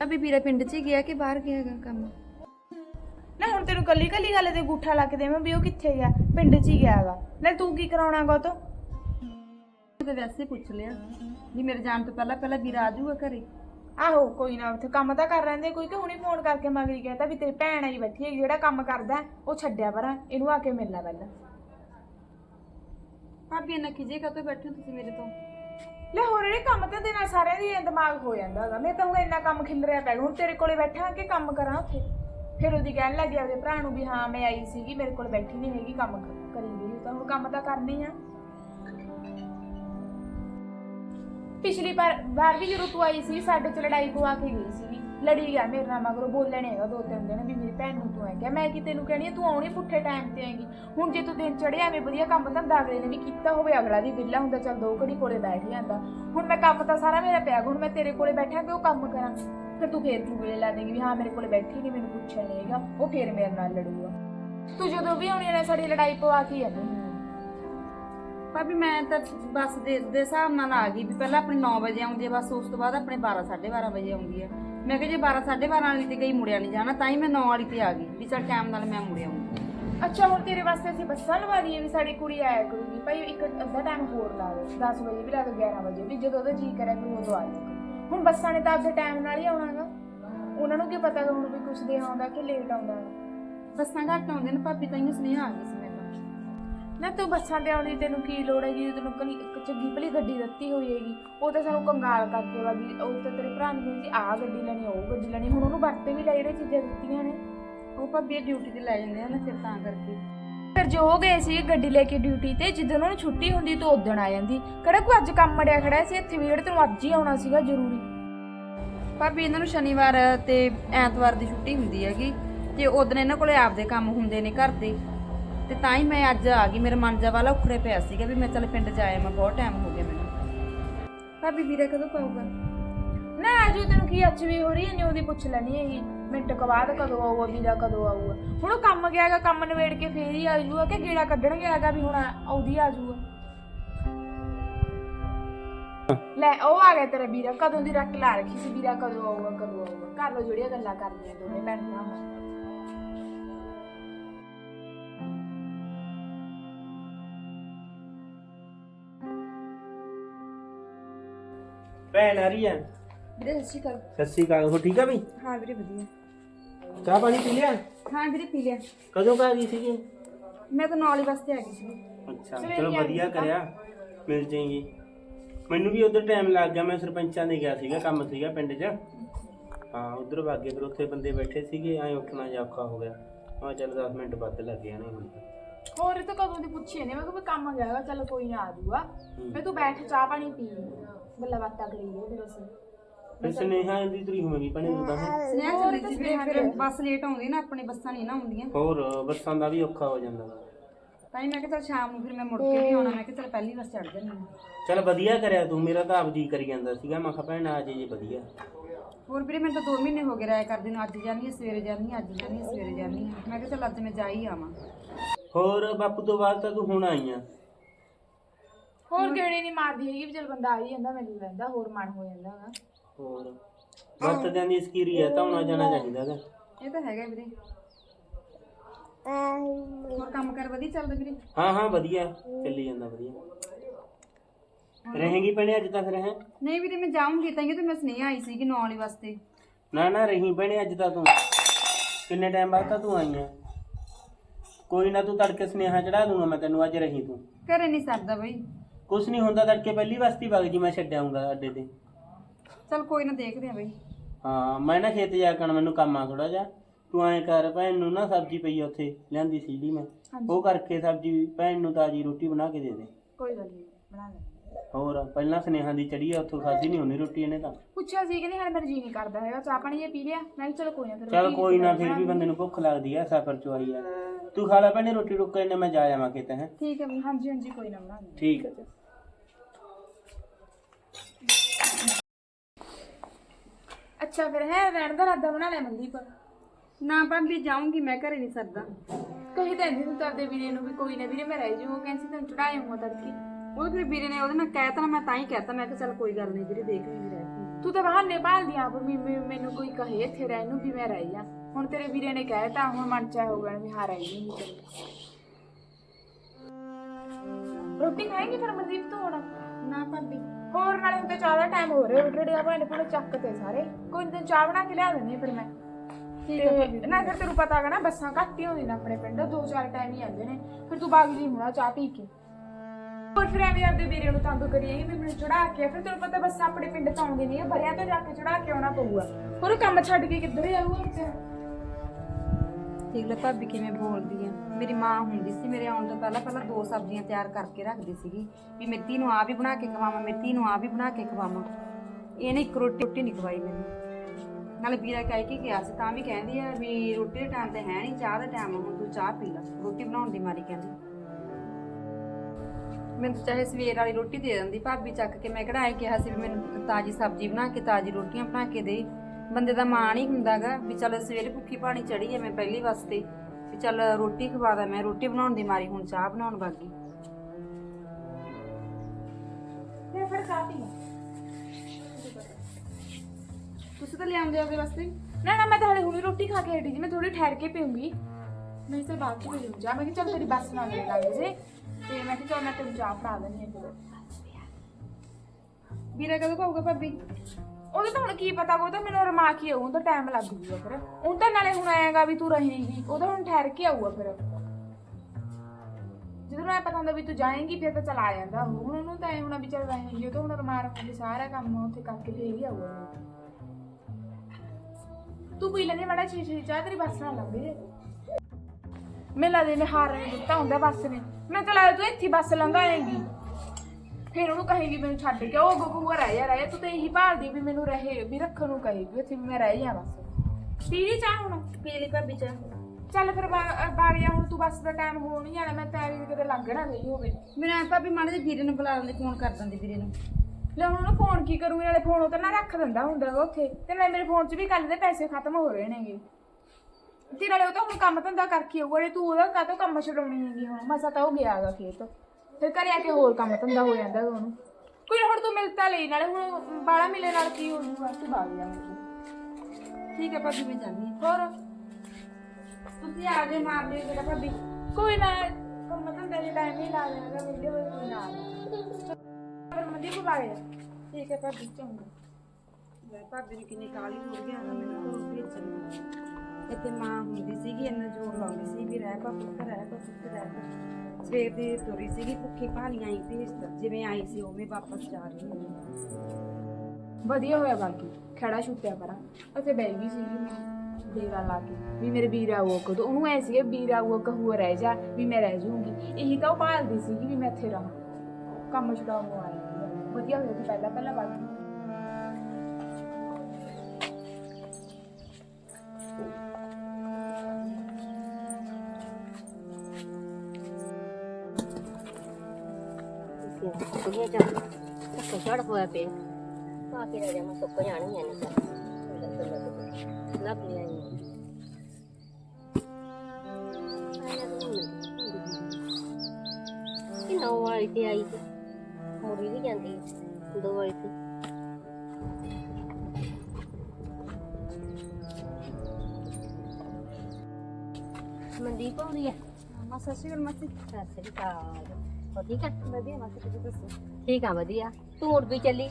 ਭਾਬੀ ਵੀਰਾ ਪਿੰਡ 'ਚ ਹੀ ਗਿਆ ਕਿ ਬਾਹਰ ਗਿਆ ਹੈਗਾ ਕੰਮ? ਨਾ ਹੁਣ ਤੈਨੂੰ ਕੱਲੀ ਕੱਲੀ ਗੱਲ ਤੇ ਗੂਠਾ ਲੱਗ ਦੇਵਾਂ ਵੀ ਉਹ ਕਿੱਥੇ ਗਿਆ ਪਿੰਡ 'ਚ ਹੀ ਗਿਆ ਹੈਗਾ। ਨਾ ਤੂੰ ਕੀ ਕਰਾਉਣਾਗਾ ਤੋ? ਮੈਂ ਤਾਂ ਵੈਸੇ ਪੁੱਛ ਲਿਆ ਵੀ ਮੇਰੇ ਜਾਣ ਤੋਂ ਪਹਿਲਾਂ ਪਹਿਲਾਂ ਵੀਰਾ ਆ ਜਾਊਗਾ ਘਰੇ? ਆਹੋ ਕੋਈ ਨਾ ਉੱਥੇ ਕੰਮ ਤਾਂ ਕਰ ਰਹਿੰਦੇ ਕੋਈ ਕਿ ਹੁਣੀ ਫੋਨ ਕਰਕੇ ਮਗਰੀ ਕਹਿੰਦਾ ਵੀ ਤੇਰੀ ਭੈਣ ਆਈ ਬੈਠੀ ਹੈ ਜਿਹੜਾ ਕੰਮ ਕਰਦਾ ਹੈ, ਉਹ ਛੱਡਿਆ ਪਰਾਂ ਇਹਨੂੰ ਆ ਕੇ ਮਿਲਣਾ ਪਹਿਲਾਂ। ਭਾਬੀ ਇਹਨਾਂ ਖਿਜੇ ਕਾ ਤੋਂ ਬੈਠੇ ਹੋ ਤੁਸੀਂ ਮੇਰੇ ਤੋਂ? ਲੈ ਹੋਰ ਇਹ ਕੰਮ ਤੇ ਦੇ ਨਾਲ ਸਾਰਿਆਂ ਦੀ ਦਿਮਾਗ ਹੋ ਜਾਂਦਾ ਹੈਗਾ। ਮੈਂ ਤਾਂ ਹੁਣ ਇੰਨਾ ਕੰਮ ਖਿਲ ਰਿਹਾ ਪਿਆ ਹੁਣ ਤੇਰੇ ਕੋਲੇ ਬੈਠਾ ਕਿ ਕੰਮ ਕਰਾਂ ਉੱਥੇ? ਫਿਰ ਉਹਦੀ ਕਹਿਣ ਲੱਗ ਗਿਆ ਉਹਦੇ ਭਰਾ ਨੂੰ ਵੀ ਹਾਂ ਮੈਂ ਆਈ ਸੀਗੀ ਮੇਰੇ ਕੋਲ ਬੈਠੀ ਨਹੀਂ ਹੈਗੀ ਕੰਮ ਕਰੀ ਗਈ ਤਾਂ ਹੁਣ ਕੰਮ ਤਾਂ ਕਰਨੀ ਆ। ਪਿਛਲੀ ਵਾਰ ਵਾਰ ਵੀ ਜਦੋਂ ਤੂੰ ਆਈ ਸੀ ਸਾਡੇ ਚ ਲੜਾਈ ਪਵਾ ਕੇ ਗਈ ਸੀਗੀ ਲੜੀ ਗਿਆ ਮੇਰੇ ਨਾਲ ਮਗਰੋਂ ਬੋਲਣੇ ਹੈਗਾ ਦੋ ਤਿੰਨ ਦਿਨ ਵੀ ਮੇਰੀ ਭੈਣ ਨੂੰ ਤੂੰ ਐ ਕਿਹਾ ਮੈਂ ਕਿ ਤੈਨੂੰ ਕਹਿਣੀ ਆ, ਤੂੰ ਆਉਣੀ ਪੁੱਠੇ ਟਾਈਮ ਤੇ ਆਏਗੀ ਹੁਣ ਜੇ ਤੂੰ ਦਿਨ ਚੜਿਆ ਐਵੇਂ ਵਧੀਆ ਕੰਮ ਧੰਦਾ ਅਗਲੇ ਨੇ ਵੀ ਕੀਤਾ ਹੋਵੇ ਅਗਲਾ ਵੀ ਵਿਹਲਾ ਹੁੰਦਾ ਚੱਲ ਦੋ ਘੜੀ ਕੋਲੇ ਬੈਠ ਜਾਂਦਾ। ਹੁਣ ਮੈਂ ਕੰਮ ਤਾਂ ਸਾਰਾ ਮੇਰਾ ਪਿਆ ਗਾ, ਹੁਣ ਮੈਂ ਤੇਰੇ ਕੋਲੇ ਬੈਠਾ ਕਿ ਉਹ ਕੰਮ ਕਰਾਂ? ਫਿਰ ਤੂੰ ਫੇਰ ਚੁਗਲੇ ਲਾ ਦੇਗੀ ਵੀ ਹਾਂ ਮੇਰੇ ਕੋਲੇ ਬੈਠੀ ਨਹੀਂ ਮੈਨੂੰ ਪੁੱਛਿਆ ਨਹੀਂ ਹੈਗਾ ਉਹ ਫੇਰ ਮੇਰੇ ਨਾਲ ਲੜੂਗਾ। ਤੂੰ ਜਦੋਂ ਵੀ ਆਉਣੀ ਨੇ ਸਾਡੀ ਲੜਾਈ ਪਵਾ ਕੇ ਜਾਂਦੀ ਹੁੰਦੀ ਆ। ਭਾਬੀ ਮੈਂ ਤਾਂ ਬੱਸ ਦੇ ਦੇ ਹਿਸਾਬ ਨਾਲ ਆ ਗਈ ਵੀ ਪਹਿਲਾਂ ਆਪਣੀ 9 ਵਜੇ ਆਉਂਦੀ ਹੈ ਬੱਸ ਉਸ ਤੋਂ ਬਾਅਦ ਆਪਣੇ 12 12:30 ਵਜੇ ਆਉਂਦੀ ਹੈ ਮੈਂ ਕਿਹਾ ਜੇ 12 12:30 ਵਾਲੀ ਤੇ ਗਈ ਮੁੜਿਆ ਨਹੀਂ ਜਾਣਾ ਤਾਂ ਹੀ ਮੈਂ 9 ਵਾਲੀ ਤੇ ਆ ਗਈ ਵੀ ਚਲ ਟਾਈਮ ਨਾਲ ਮੈਂ ਮੁੜ ਆਉਂਗੀ ਅੱਛਾ ਹੁਣ ਤੇਰੇ ਵਾਸਤੇ ਅਸੀਂ ਬੱਸਾਂ ਲਵਾ ਦਈਏ ਵੀ ਸਾਡੀ ਕੁੜੀ ਆਇਆ ਕਰੂਗੀ। ਭਾਈ ਇੱਕ ਅੱਧਾ ਟਾਈਮ ਹੋਰ ਲਾ ਦੇ 10 ਵਜੇ ਵੀ ਲਾ ਦੇ 11 ਵਜੇ ਵੀ ਜਦੋਂ ਉਹਦਾ ਜੀ ਕਰਿਆ ਫਿਰ ਉਦੋਂ ਆ ਜਾਊਗਾ। ਹੁਣ ਬੱਸਾਂ ਨੇ ਤਾਂ ਆਪਦੇ ਟਾਈਮ ਨਾਲ ਹੀ ਆਉਣਾਗਾ। ਉਹਨਾਂ ਨੂੰ ਕੀ ਪਤਾ ਹੁਣ ਵੀ ਕੁਛ ਦੇ ਆਉਂਦਾ ਕਿ ਲੇਟ ਆਉਂਦਾ। ਬੱਸਾਂ ਘੱਟ ਆਉਂਦੇ ਨੇ ਭਾਬੀ ਤਾਂ ਹੀ ਸੁਨੇਹਾ ਆ ਗਈ ਸੀ। ਤਾਂ ਨਾ ਤੂੰ ਬੱਸਾਂ ਤੇ ਆਉਣੀ ਤੈਨੂੰ ਕੀ ਲੋੜ ਹੈਗੀ? ਤੈਨੂੰ ਕਲੀ ਇੱਕ ਚੰਗੀ ਭਲੀ ਗੱਡੀ ਦਿੱਤੀ ਹੋਈ ਹੈਗੀ। ਉਹ ਤਾਂ ਸਾਨੂੰ ਕੰਗਾਲ ਕਰਕੇ ਵਾਗੀ ਉਹ ਤਾਂ ਤੇਰੇ ਭਰਾ ਨੇ ਕਹਿੰਦੀ ਆਹ ਗੱਡੀ ਲੈਣੀ ਉਹ ਗੱਡੀ ਲੈਣੀ। ਹੁਣ ਉਹਨੂੰ ਵਰਤੇ ਵੀ ਲੈ ਜਿਹੜੇ ਚੀਜ਼ਾਂ ਦਿੱਤੀਆਂ ਨੇ। ਉਹ ਭਾਬੀ ਡਿਊਟੀ ਤੇ ਲੈ ਜਾਂਦੇ ਆ ਨਾ ਫਿਰ ਤਾਂ ਕਰਕੇ। ਫਿਰ ਜੋ ਉਹ ਗਏ ਸੀ ਗੱਡੀ ਲੈ ਕੇ ਡਿਊਟੀ ਤੇ ਜਿੱਦਣ ਉਹਨਾਂ ਨੂੰ ਛੁੱਟੀ ਹੁੰਦੀ ਤਾਂ ਉਦਣ ਆ ਜਾਂਦੀ। ਕਿਹੜਾ ਕੋਈ ਅੱਜ ਕੰਮ ਮੜਿਆ ਖੜਾ ਸੀ ਇੱਥੇ ਵੀ ਜਿਹੜੇ ਤੈਨੂੰ ਅੱਜ ਹੀ ਆਉਣਾ ਸੀਗਾ ਜ਼ਰੂਰੀ? ਭਾਬੀ ਇਹਨਾਂ ਨੂੰ ਸ਼ਨੀਵਾਰ ਤੇ ਐਤਵਾਰ ਦੀ ਛੁੱਟੀ ਹੁੰਦੀ ਹੈਗੀ। ਤੇ ਉਦੋਂ ਇਹਨਾਂ ਕੋਲੇ ਆਪਦੇ ਕੰਮ ਹੁੰਦੇ ਨੇ ਘਰ ਦੇ। ਤੇ ਤਾਂ ਹੀ ਮੈਂ ਅੱਜ ਆ ਗਈ। ਮੇਰੇ ਮਨ ਜਾ ਵਾਲਾ ਉਖੜੇ ਪਿਆ ਸੀਗਾ ਵੀ ਮੈਂ ਚੱਲ ਪਿੰਡ ਜਾ ਆਇਆ ਮੈਂ ਬਹੁਤ ਟਾਈਮ ਹੋ ਗਿਆ ਮੈਨੂੰ। ਭਾਬੀ ਵੀਰੇ ਕਦੋਂ ਪਾਊਗਾ? ਨਾ ਅਜੇ ਤੈਨੂੰ ਕੀ ਅੱਜ ਵੀ ਹੋ ਰਹੀ ਹੈ ਨੀ ਉਹਦੀ ਪੁੱਛ ਲੈਣੀ ਹੈਗੀ ਮਿੰਟ ਕੁ ਬਾਅਦ ਕਦੋਂ ਆਊਗਾ ਵੀਰਾ ਕਦੋਂ ਆਊਗਾ। ਹੁਣ ਉਹ ਕੰਮ ਗਿਆਗਾ ਕੰਮ ਨਵੇੜ ਕੇ ਫੇਰ ਹੀ ਆ ਜਾਊਗਾ ਕਿ ਗੇੜਾ ਕੱਢਣ ਗਿਆਗਾ ਵੀ ਹੁਣ ਆਉਦੀ ਆ ਜਾਊਗਾ ਲੈ ਉਹ ਆ ਗਿਆ ਤੇਰਾ ਵੀਰਾ ਕਦੋਂ ਦੀ ਰੱਟ ਲਾ ਰੱਖੀ ਸੀ ਵੀਰਾ ਕਦੋਂ ਆਊਗਾ ਕਦੋਂ ਆਊਗਾ। ਕਰ ਲੋ ਜਿਹੜੀਆਂ ਗੱਲਾਂ ਕਰਦੀਆਂ ਦੋਨੇ ਭੈਣ ਭਰਾ ਭੈਣ ਆ ਰਹੀ ਆ ਵੀਰੇ ਸੱਚੀ ਕਰ ਸਤਿ ਸ਼੍ਰੀ ਅਕਾਲ ਹੋ ਠੀਕ ਆ ਬਈ ਹਾਂ ਵੀਰੇ ਵਧੀਆ। ਚਾਹ ਪਾਣੀ ਪੀ ਲਿਆ? ਹਾਂ ਵੀਰੇ ਪੀ ਲਿਆ। ਕਦੋਂ ਕਾ ਗਈ ਸੀਗੀ? ਮੈਂ ਤਾਂ ਨਾਲ ਹੀ ਵਾਸਤੇ ਆ ਗਈ ਸੀ। ਅੱਛਾ ਚਲੋ ਵਧੀਆ ਕਰਿਆ ਮਿਲ ਜਾਏਗੀ। ਮੈਨੂੰ ਵੀ ਉਧਰ ਟਾਈਮ ਲੱਗ ਗਿਆ ਮੈਂ ਸਰਪੰਚਾਂ ਦੇ ਗਿਆ ਸੀਗਾ ਕੰਮ ਸੀਗਾ ਪਿੰਡ 'ਚ। ਹਾਂ ਉਧਰ ਵਾਗੇ ਫਿਰ ਉੱਥੇ ਬੰਦੇ ਬੈਠੇ ਸੀਗੇ ਐ ਉੱਠਣਾ ਜਾਂ ਔਖਾ ਹੋ ਗਿਆ। ਕਿਹਾ ਚੱਲ 10 ਮਿੰਟ ਵੱਧ ਲੱਗ ਗਏ ਨੇ ਹੁਣ। ਹੋਰ ਇਹ ਤਾਂ ਕਦੋਂ ਦੀ ਪੁੱਛੀ ਨੇ ਮੈਂ ਕਿਹਾ ਵੀ ਕੰਮ ਗਿਆਗਾ ਚੱਲ ਕੋਈ ਨਾ ਆ ਜਾਊਗਾ ਮੈਂ ਤੂੰ ਬੈਠ ਚਾਹ ਪਾਣੀ ਪੀ। ਗੱਲਾਂ ਬਾਤਾਂ ਕਰੀਏ ਫਿਰ ਅਸੀਂ ਫਿਰ ਸੁਨੇਹਾ ਦੀ ਤਰੀ ਹੋਵੇਗੀ ਭੈਣੇ ਨੂੰ ਤਾਂ। ਸਨੇਹਾ ਚੱਲੀ ਸੀ ਵੀਰੇ ਫਿਰ ਬੱਸ ਲੇਟ ਆਉਂਦੀ ਨਾ ਆਪਣੇ ਬੱਸਾਂ ਨਹੀਂ ਨਾ ਆਉਂਦੀਆਂ ਹੋਰ ਬੱਸਾਂ ਦਾ ਵੀ ਔਖਾ ਹੋ ਜਾਂਦਾ ਵਾ। ਤਾਂ ਹੀ ਮੈਂ ਕਿਹਾ ਚੱਲ ਸ਼ਾਮ ਨੂੰ ਫਿਰ ਮੈਂ ਮੁੜ ਕੇ ਵੀ ਆਉਣਾ ਮੈਂ ਕਿਹਾ ਚੱਲ ਪਹਿਲੀ ਬੱਸ ਚੜ ਜਾਂਦੀ ਹਾਂ। ਚੱਲ ਵਧੀਆ ਕਰਿਆ ਤੂੰ ਮੇਰਾ ਤਾਂ ਆਪ ਜੀ ਕਰੀ ਜਾਂਦਾ ਸੀਗਾ ਮੈਂ ਕਿਹਾ ਭੈਣ ਆ ਜੇ ਜੇ ਵਧੀਆ। ਹੋਰ ਵੀਰੇ ਮੈਨੂੰ ਤਾਂ 2 ਮਹੀਨੇ ਹੋ ਗਏ ਰਾਇ ਕਰਦੀ ਨੂੰ ਅੱਜ ਜਾਨੀ ਹਾਂ ਸਵੇਰੇ ਜਾਨੀ ਹਾਂ ਅੱਜ ਜਾਨੀ ਹਾਂ ਸਵੇਰੇ ਜਾਨੀ ਹਾਂ ਮੈਂ ਕਿਹਾ ਚੱਲ ਅੱਜ ਮੈਂ ਜਾ ਹੀ ਆਵਾਂ। ਹੋਰ ਬਾਪੂ ਤੋਂ ਬਾਅਦ ਤਾਂ ਤੂੰ ਹੁਣ ਆਈ ਆ। ਹੋਰ ਕਿਹੜੀ ਨਹੀਂ ਮਾਰਦੀ ਹੈਗੀ ਵੀ ਚਲ ਬੰਦਾ ਆ ਹੀ ਜਾਂਦਾ ਮੈਨੂੰ ਲੈਂਦਾ ਹੋਰ ਮਨ ਹੋ ਜਾਂਦਾ ਹੈਗਾ। ਹੋਰ ਵਰਤਦਿਆਂ ਦੀ ਸਕੀਰੀ ਹੈ ਤਾਂ ਆਉਣਾ ਜਾਣਾ ਚਾਹੀਦਾ ਇਹ ਤਾਂ ਹੈਗਾ ਵੀਰੇ। ਹੋਰ ਕੰਮ ਕਰ ਵਧੀਆ ਚੱਲਦਾ ਵੀਰੇ? ਹਾਂ ਹਾਂ ਵਧੀਆ ਚੱਲੀ ਜਾਂਦਾ ਵਧੀਆ। ਰਹੇਗੀ ਭੈਣੇ ਅੱਜ ਤਾਂ ਫਿਰ ਹੈ ਨਹੀਂ ਵੀਰੇ ਮੈਂ ਜਾਊਂਗੀ ਤਾਂ ਇਹ ਤਾਂ ਮੈਂ ਸੁਨੇਹਾ ਆਈ ਸੀ ਕਿ ਨੌ ਵਾਲੀ ਵਾਸਤੇ। ਨਾ ਨਾ ਰਹੀ ਭੈਣੇ ਅੱਜ ਤਾਂ ਤੂੰ। ਕਿੰਨੇ ਟਾਈਮ ਬਾਅਦ ਤਾਂ ਤੂੰ ਆਈ ਆ? ਕੋਈ ਨਾ ਤੂੰ ਤੜਕੇ ਸੁਨੇਹਾ ਚੜਾ ਦੂੰਗਾ ਮੈਂ ਤੈਨੂੰ ਅੱਜ ਰਹੀ ਤੂੰ। ਘਰੇ ਨਹੀਂ ਸਰਦਾ ਬਈ। ਕੁਛ ਨਹੀਂ ਹੁੰਦਾ ਤੜਕੇ ਪਹਿਲੀ ਵਸਤੀ ਵਗ ਜੀ ਮੈਂ ਛੱਡ ਆਊਂਗਾ ਅੱਡੇ ਤੇ। ਚਲ ਕੋਈ ਨਾ ਦੇਖਦੇ ਆ ਬਈ। ਹਾਂ ਮੈਂ ਨਾ ਖੇਤ ਜਾ ਕੇ ਮੈਨੂੰ ਕੰਮ ਆ ਥੋੜਾ ਜਿਹਾ। ਤੂੰ ਐਂ ਕਰ ਭੈਣ ਨੂੰ ਨਾ ਸਬਜ਼ੀ ਪਈ ਆ ਉੱਥੇ ਲਿਆਂਦੀ ਸੀੜੀ ਮੈਂ। ਉਹ ਕਰਕੇ ਸਬਜ਼ੀ ਭੈਣ ਨੂੰ ਤਾਜੀ ਰੋਟੀ ਬਣਾ ਕੇ ਦੇ ਦੇ। ਕੋਈ ਗੱਲ ਨਹੀਂ ਬਣਾ ਲੈ ਹੋਰ ਪਹਿਲਾਂ ਸੁਨੇਹਾ ਦੀ ਚੜੀ ਆ ਉੱਥੋਂ ਖਾਧੀ ਨਹੀਂ ਹੁੰਦੀ ਰੋਟੀ ਇਹਨੇ ਤਾਂ। ਪੁੱਛਿਆ ਸੀ ਕਿ ਨਹੀਂ ਹਾਲੇ ਮੇਰਾ ਜੀ ਨਹੀਂ ਕਰਦਾ ਹੈਗਾ ਚਾਹ ਪਾਣੀ ਜੇ ਪੀ ਲਿਆ। ਮੈਂ ਕਿਹਾ ਚਲੋ ਕੋਈ ਨਾ ਫਿਰ ਚੱਲ ਰੋਟੀ ਕੋਈ ਨਾ ਫਿਰ ਵੀ ਬੰਦੇ ਨੂੰ ਭੁੱਖ ਲੱਗਦੀ ਆ ਸਫ਼ਰ ਚ ਆਈ ਆ। ਤੂੰ ਖਾ ਲੈ ਭੈਣੇ ਰੋਟੀ ਰੁੱਕ ਕੇ ਮੈਂ ਜਾ ਆਵਾਂ ਕਿਤੇ ਹੈ। ਠੀਕ ਹੈ ਵੀ ਹਾਂਜੀ ਹਾਂਜੀ ਕੋਈ ਨਾ ਬਣਾ ਲੈ ਠੀਕ ਹੈ ਚੱਲ। ਅੱਛਾ ਫਿਰ ਹੈ ਰਹਿਣ ਦਾ ਰਾਦਾ ਬਣਾ ਲੈ ਮਨਦੀਪ ਨਾ ਭਾਬੀ ਜਾਊਂਗੀ ਮੈਂ ਘਰੇ ਨਹੀਂ ਸਰਦਾ। ਕਹੀ ਤਾਂ ਨਹੀਂ ਤੂੰ ਕਰਦੇ ਵੀਰੇ ਨੂੰ ਵੀ ਕੋਈ ਨਾ ਵੀਰੇ ਮੈਂ ਰਹਿ ਜੂ ਉਹ ਕਹਿੰਦੀ ਤੈਨੂੰ ਚੜਾਏ ਹੂੰ ਤੜਕੇ। ਉਹ ਫਿਰ ਵੀਰੇ ਨੇ ਉਹਦੇ ਨਾਲ ਕਹਿਤਾ ਨਾ ਮੈਂ ਤਾਂ ਹੀ ਕਹਿਤਾ ਮੈਂ ਕਿਹਾ ਚੱਲ ਕੋਈ ਗੱਲ ਨਹੀਂ ਵੀਰੇ ਦੇਖ ਲੈਂਦੀ ਰਹਿ। ਤੂੰ ਤਾਂ ਬਹਾਨੇ ਭਾਲਦੀ ਆਪ ਵੀ ਮੈਂ- ਮੈਨੂੰ ਕੋਈ ਕਹੇ ਇੱਥੇ ਰਹਿਣ ਨੂੰ ਵੀ ਮੈਂ ਰਹਿ ਜਾ ਹੁਣ ਤੇਰੇ ਵੀਰੇ ਨੇ ਕਹਿਤਾ ਹੁਣ ਮਨ ਚ ਹੋ ਗਿਆ ਵੀ ਹਾਂ ਰਹਿ ਚੱਲ ਰੋਟੀ ਖਾਏਂਗੀ ਫਿਰ ਮਨਦੀਪ ਤੂੰ ਹੁਣ? ਨਾ ਭਾਬੀ। ਹੋਰ ਨਾਲੇ ਹੁਣ ਤਾਂ ਚਾਹ ਦਾ ਟਾਈਮ ਹੋ ਰਿਹਾ ਉੱਠੜੇ ਆ ਭਾਂਡੇ ਭੁੰਡੇ ਚੱਕ ਤੇ ਸਾਰੇ। ਕੋਈ ਦਿਨ ਚਾਹ ਬਣਾ ਕੇ ਲਿਆ ਦਿੰਦੀ ਹਾਂ ਫਿਰ ਮੈਂ। ਤੇ ਨਾ ਫਿਰ ਤੈਨੂੰ ਪਤਾ ਹੈਗਾ ਨਾ ਬੱਸਾਂ ਘੱਟ ਹੀ ਹੁੰਦੀਆਂ ਨੇ ਆਪਣੇ ਪਿੰਡ ਦੋ ਚਾਰ ਟਾਈਮ ਹੀ ਆਉਂਦੇ ਨੇ। ਫਿਰ ਤੂੰ ਬਾਗ ਜੀ ਹੋਣਾ ਚਾਹ ਪੀ ਕੇ। ਹੋਰ ਫਿਰ ਐਵੇਂ ਆਪਦੇ ਵੀਰੇ ਨੂੰ ਤੰਗ ਕਰੀਏਗੀ ਵੀ ਮੈਨੂੰ ਚੜਾ ਕੇ ਫਿਰ ਤੈਨੂੰ ਪਤਾ ਬੱਸਾਂ ਆਪਣੇ ਪਿੰਡ ਤੋਂ ਆਉਂਦੀਆਂ ਨਹੀਂ ਬਰਿਆਂ ਤੋਂ ਜਾ ਕੇ ਚੜਾ ਕੇ ਆਉਣਾ ਪਊਗਾ। ਹੋਰ ਉਹ ਕੰਮ ਛੱਡ ਕੇ ਕਿੱਧਰ ਜਾਊਗਾ ਬੱਚਾ ਦੇਖ ਲੈ ਭਾਬੀ ਕਿਵੇਂ ਬੋਲਦੀ ਆ। ਮੇਰੀ ਮਾਂ ਹੁੰਦੀ ਸੀ, ਮੇਰੇ ਆਉਣ ਤੋਂ ਪਹਿਲਾਂ ਪਹਿਲਾਂ ਦੋ ਸਬਜ਼ੀਆਂ ਤਿਆਰ ਕਰਕੇ ਰੱਖਦੀ ਸੀਗੀ। ਵੀ ਮੇਰੀ ਨੂੰ ਆ ਵੀ ਬਣਾ ਕੇ ਖਵਾਵਾਂ ਮੇਰੀ ਨੂੰ ਆ ਵੀ ਬਣਾ ਕੇ ਖਵਾਵਾਂ। ਇਹਨੇ ਇੱਕ ਰੋਟੀ ਰੋਟੀ ਨਹੀਂ ਖਵਾਈ ਮੈਨੂੰ। ਨਾਲੇ ਵੀਰਾ ਕਹਿ ਕੇ ਗਿਆ ਸੀ, ਤਾਂ ਵੀ ਕਹਿੰਦੀ ਆ ਵੀ ਰੋਟੀ ਦਾ ਟਾਈਮ ਤੇ ਹੈ ਨਹੀਂ, ਚਾਹ ਦਾ ਟਾਈਮ ਹੁਣ ਤੂੰ ਚਾਹ ਪੀ ਲੈ। ਰੋਟੀ ਬਣਾਉਣ ਦੀ ਮਾਰੀ ਕਹਿੰਦੀ। ਮੈਨੂੰ ਚਾਹੇ ਸਵੇਰ ਵਾਲੀ ਰੋਟੀ ਦੇ ਦਿੰਦੀ, ਭਾਬੀ ਚੱਕ ਕੇ ਮੈਂ ਕਿਹੜਾ ਐ ਕਿਹਾ ਸੀ ਵੀ ਮੈਨੂੰ ਤਾਜੀ ਸਬਜ਼ੀ ਬਣਾ ਕੇ, ਤਾਜੀ ਰੋਟੀਆਂ ਬਣਾ ਕੇ ਦੇ ਬੰਦੇ ਦਾ ਮਾਣ ਹੀ ਹੁੰਦਾਗਾ ਵੀ ਚੱਲ ਸਵੇਰੇ ਭੁੱਖੀ ਪਾਣੀ ਚੜੀ ਐ ਮੈਂ ਪਹਿਲੀ ਵਾਸਤੇ। ਵੀ ਚੱਲ ਰੋਟੀ ਖਵਾ ਦਾਂ, ਮੈਂ ਰੋਟੀ ਬਣਾਉਣ ਦੀ ਮਾਰੀ, ਹੁਣ ਚਾਹ ਬਣਾਉਣ ਬਾਗੀ ਫਿਰ ਫਿਰ ਚਾਹ ਤੁਸੀਂ ਤਾਂ ਲਿਆਉਂਦੇ ਹੋਗੇ ਵਾਸਤੇ? ਨਾ ਨਾ, ਮੈਂ ਤਾਂ ਹਲੇ ਹੁਣੀ ਰੋਟੀ ਖਾ ਕੇ ਹਟੀ ਜੀ, ਮੈਂ ਥੋੜੀ ਠਹਿਰ ਕੇ ਪੀਉਂਗੀ ਨਹੀਂ ਤੇ ਬਾਅਦ ਚ ਪੀ ਜਾ, ਮੈਂ ਕਿਹਾ ਚੱਲ ਤੇਰੀ ਬੱਸ ਨਾ ਮੇਰੇ ਲੱਗ ਜੇ। ਤੇ ਮੈਂ ਕਿਹਾ ਚੱਲ ਮੈਂ ਤੈਨੂੰ ਚਾਹ ਫੜਾ ਦਿੰਦੀ ਹਾਂ ਵੀਰਾ। ਕਦੋਂ ਪਾਊਗਾ ਭਾਬੀ? ਉਹਦਾ ਤਾਂ ਹੁਣ ਕੀ ਪਤਾ ਉਹ ਤਾਂ ਮੈਨੂੰ ਰਮਾ ਕੇ ਆਉਂ ਤਾਂ ਟਾਈਮ ਲੱਗ ਜੂਗਾ ਫਿਰ। ਉਹ ਤਾਂ ਨਾਲੇ ਹੁਣ ਆਏਗਾ ਵੀ ਤੂੰ ਰਹੇਂਗੀ, ਉਹ ਤਾਂ ਹੁਣ ਠਹਿਰ ਕੇ ਆਊਗਾ ਫਿਰ। ਜਦੋਂ ਮੈਂ ਪਤਾ ਹੁੰਦਾ ਵੀ ਤੂੰ ਜਾਏਂਗੀ, ਫਿਰ ਤਾਂ ਚਲਾ ਜਾਂਦਾ। ਉਹ। ਹੁਣ ਉਹਨੂੰ ਤਾਂ ਐ ਹੋਣਾ ਵੀ ਚੱਲ ਰਹੇਂਗੀ ਉਹ ਤਾਂ ਹੁਣ ਰਮਾ ਰਮਾ ਸਾਰਾ ਕੰਮ ਉੱਥੇ ਕਰਕੇ ਫੇਰ ਹੀ ਆਊਗਾ। ਤੂੰ ਪੀ ਲੈਣੇ ਮਾੜਾ ਛੇ ਛੇ ਚਾਹ ਤੇਰੀ ਬੱਸ ਨਾਲ ਲੱਗਦੀ ਜੇ ਮੈਂ ਲਾ ਦੇ ਨੇ ਦਿੱਤਾ ਹੁੰਦਾ ਬੱਸ ਨੇ। ਮੈਂ ਤਾਂ ਲੱਗਦਾ ਤੂੰ ਇੱਥੇ ਹੀ ਬੱਸ ਲੰਘਾਏਂਗੀ। ਫਿਰ ਉਹਨੂੰ ਕਹੇਗੀ ਮੈਨੂੰ ਛੱਡ ਕੇ ਉਹ ਗੁੱਗੂ ਰਹਿ ਜਾ ਰਹਿ ਜਾ। ਤੂੰ ਤੇ ਇਹੀ ਭਾਲਦੀ ਵੀ ਮੈਨੂੰ ਰਹੇ ਵੀ ਰੱਖਣ ਨੂੰ ਕਹੇਗੀ ਉੱਥੇ ਵੀ ਮੈਂ ਰਹਿ ਜਾ ਬਸ। ਪੀ ਲਈ ਚਾਹ ਹੁਣ? ਪੀ ਲਈ ਭਾਬੀ ਚਾਹ। ਚੱਲ ਫਿਰ ਜਾ ਹੁਣ ਤੂੰ ਬੱਸ ਦਾ ਟਾਈਮ ਹੋ ਨਹੀਂ ਜਾਣਾ ਮੈਂ ਤਾਂ ਵੀ ਕਿਤੇ ਲੰਘਣਾ ਨਹੀਂ ਹੋਵੇ। ਮੇਰਾ ਭਾਬੀ ਮਾੜੇ ਜਿਹੇ ਵੀਰੇ ਨੂੰ ਬੁਲਾ ਲੈਂਦੇ ਫੋਨ ਕਰ ਦਿੰਦੀ ਵੀਰੇ ਨੂੰ। ਲੈ ਹੁਣ ਉਹਨੂੰ ਫੋਨ ਕੀ ਕਰੂੰਗੀ ਨਾਲੇ ਫੋਨ ਉਹ ਤਾਂ ਨਾ ਰੱਖ ਦਿੰਦਾ ਹੁੰਦਾ ਵਾ ਉੱਥੇ। ਤੇ ਨਾਲੇ ਮੇਰੇ ਫੋਨ 'ਚ ਵੀ ਕੱਲ ਦੇ ਪੈਸੇ ਖਤਮ ਹੋ ਰਹੇ ਨੇਗੇ। ਤੇ ਨਾਲੇ ਉਹ ਤਾਂ ਹੁਣ ਕੰਮ ਧੰਦਾ ਕਰਕੇ ਆਊਗਾ ਜੇ ਤੂੰ ਉਹਦਾ ਕਾਹਤੋਂ ਕੰਮ ਛਡਾਉਣੀ ਹੈਗੀ ਹੁਣ ਮਸਾ ਤਾਂ ਉਹ ਗਿਆਗਾ ਖੇਤ। ਫਿਰ ਘਰੇ ਆ ਕੇ ਹੋਰ ਕੰਮ ਧੰਦਾ ਹੋ ਜਾਂਦਾ ਗਾ ਉਹਨੂੰ। ਕੋਈ ਨਾ ਹੁਣ ਤੂੰ ਮਿਲਤਾ ਲਈ ਨਾਲੇ ਹੁਣ ਬਾਲਾ ਮਿਲੇ ਨਾਲ ਕੀ ਹੋ ਜੂਗਾ ਤੂੰ ਬਾਗ ਜਾ। ਠੀਕ ਹੈ ਭਾਬੀ ਮੈਂ ਜਾਂਦੀ ਹਾਂ। ਹੋਰ? ਤੁਸੀਂ ਆ ਜਾਓ ਮਾਰ ਲਿਓ ਜਿਹੜਾ ਭਾਬੀ। ਕੋਈ ਨਾ। ਕੰਮ ਧੰਦੇ ਦੇ ਟਾਈਮ ਨਹੀਂ ਲਾ ਦੇਣਾ ਮਿਲਦੇ ਹੋਏ ਕੋਈ ਨਾ ਪਰ ਮੰਦੀ ਕੋ ਬਾਗ ਜਾ। ਠੀਕ ਹੈ ਭਾਬੀ ਚੰਗਾ। ਲੈ ਭਾਬੀ ਨੂੰ ਕਿੰਨੀ ਕਾਲੀ ਹੋ ਗਈ ਆ ਮੈਨੂੰ ਘਰੋਂ ਭੇਜਣ ਨੂੰ ਇੱਥੇ ਮਾਂ ਹੁੰਦੀ ਸੀਗੀ ਇੰਨਾ ਜ਼ੋਰ ਲਾਉਂਦੀ ਸੀ ਵੀ ਰਹਿ ਪਾ ਪੁੱਤ ਰਹਿ ਪਾ ਪੁੱਤ ਰਹਿ ਪਾ ਸਵੇਰ ਦੀ ਤੁਰੀ ਸੀਗੀ, ਭੁੱਖੀ ਭਾਲੀਆਂ ਹੀ ਭੇਜ ਜਿਵੇਂ ਆਈ ਸੀ ਉਵੇਂ ਵਾਪਸ ਜਾ ਰਹੀ ਹਾਂ ਵਧੀਆ ਹੋਇਆ ਬਾਕੀ, ਖੜਾ ਛੁੱਟਿਆ ਪਰਾਂ। ਉੱਥੇ ਬਹਿ ਗਈ ਸੀਗੀ ਮੈਂ, ਡੇਰਾ ਲਾ ਕੇ, ਵੀ ਮੇਰੇ ਵੀਰ ਆਊਗਾ ਕਦੋਂ ਉਹਨੂੰ ਐ ਸੀਗੇ, ਵੀਰ ਆਊਗਾ ਕਹੂਆ ਰਹਿ ਜਾ, ਵੀ ਮੈਂ ਰਹਿ ਜਾਊਂਗੀ। ਇਹੀ ਤਾਂ ਉਹ ਭਾਲਦੀ ਸੀਗੀ ਵੀ ਮੈਂ ਇੱਥੇ ਰਹਾਂ। ਕੰਮ ਛਡਾਉਣ ਨੂੰ ਆਈ ਵਧੀਆ ਹੋਇਆ ਸੀ, ਪਹਿਲਾਂ ਪਹਿਲਾਂ ਬਾਕੀ। ਕੁੜੀਆਂ ਚ ਧੱਕਾ ਛੜ ਹੋਇਆ ਪਿਆ ਪਾ ਕੇ ਰਹਿ ਜਾਵਾਂ ਸੁੱਕ ਜਾਣਗੀਆਂ ਨੇ ਲੱਭ ਲਿਆ ਜੀ ਕਿ ਨੌ ਵਾਲੀ ਤੇ ਆਈ ਸੀ ਮੁੜੀ ਵੀ ਜਾਂਦੀ ਹੈ, ਦੋ ਵਾਲੀ ਤੇ ਮਨਦੀਪ ਆਉਂਦੀ ਹੈ ਮਾਂ ਸਤਿ ਸ਼੍ਰੀ ਅਕਾਲ ਮਾਸੀ। ਸਤਿ ਸ੍ਰੀ ਅਕਾਲ। ਹੋ ਠੀਕ ਹੈ ਵਧੀਆ ਮਾਸੀ ਤੁਸੀਂ ਦੱਸੋ? ਠੀਕ ਆ ਵਧੀਆ। ਤੂੰ ਮੁੜ ਵੀ ਚੱਲੀ?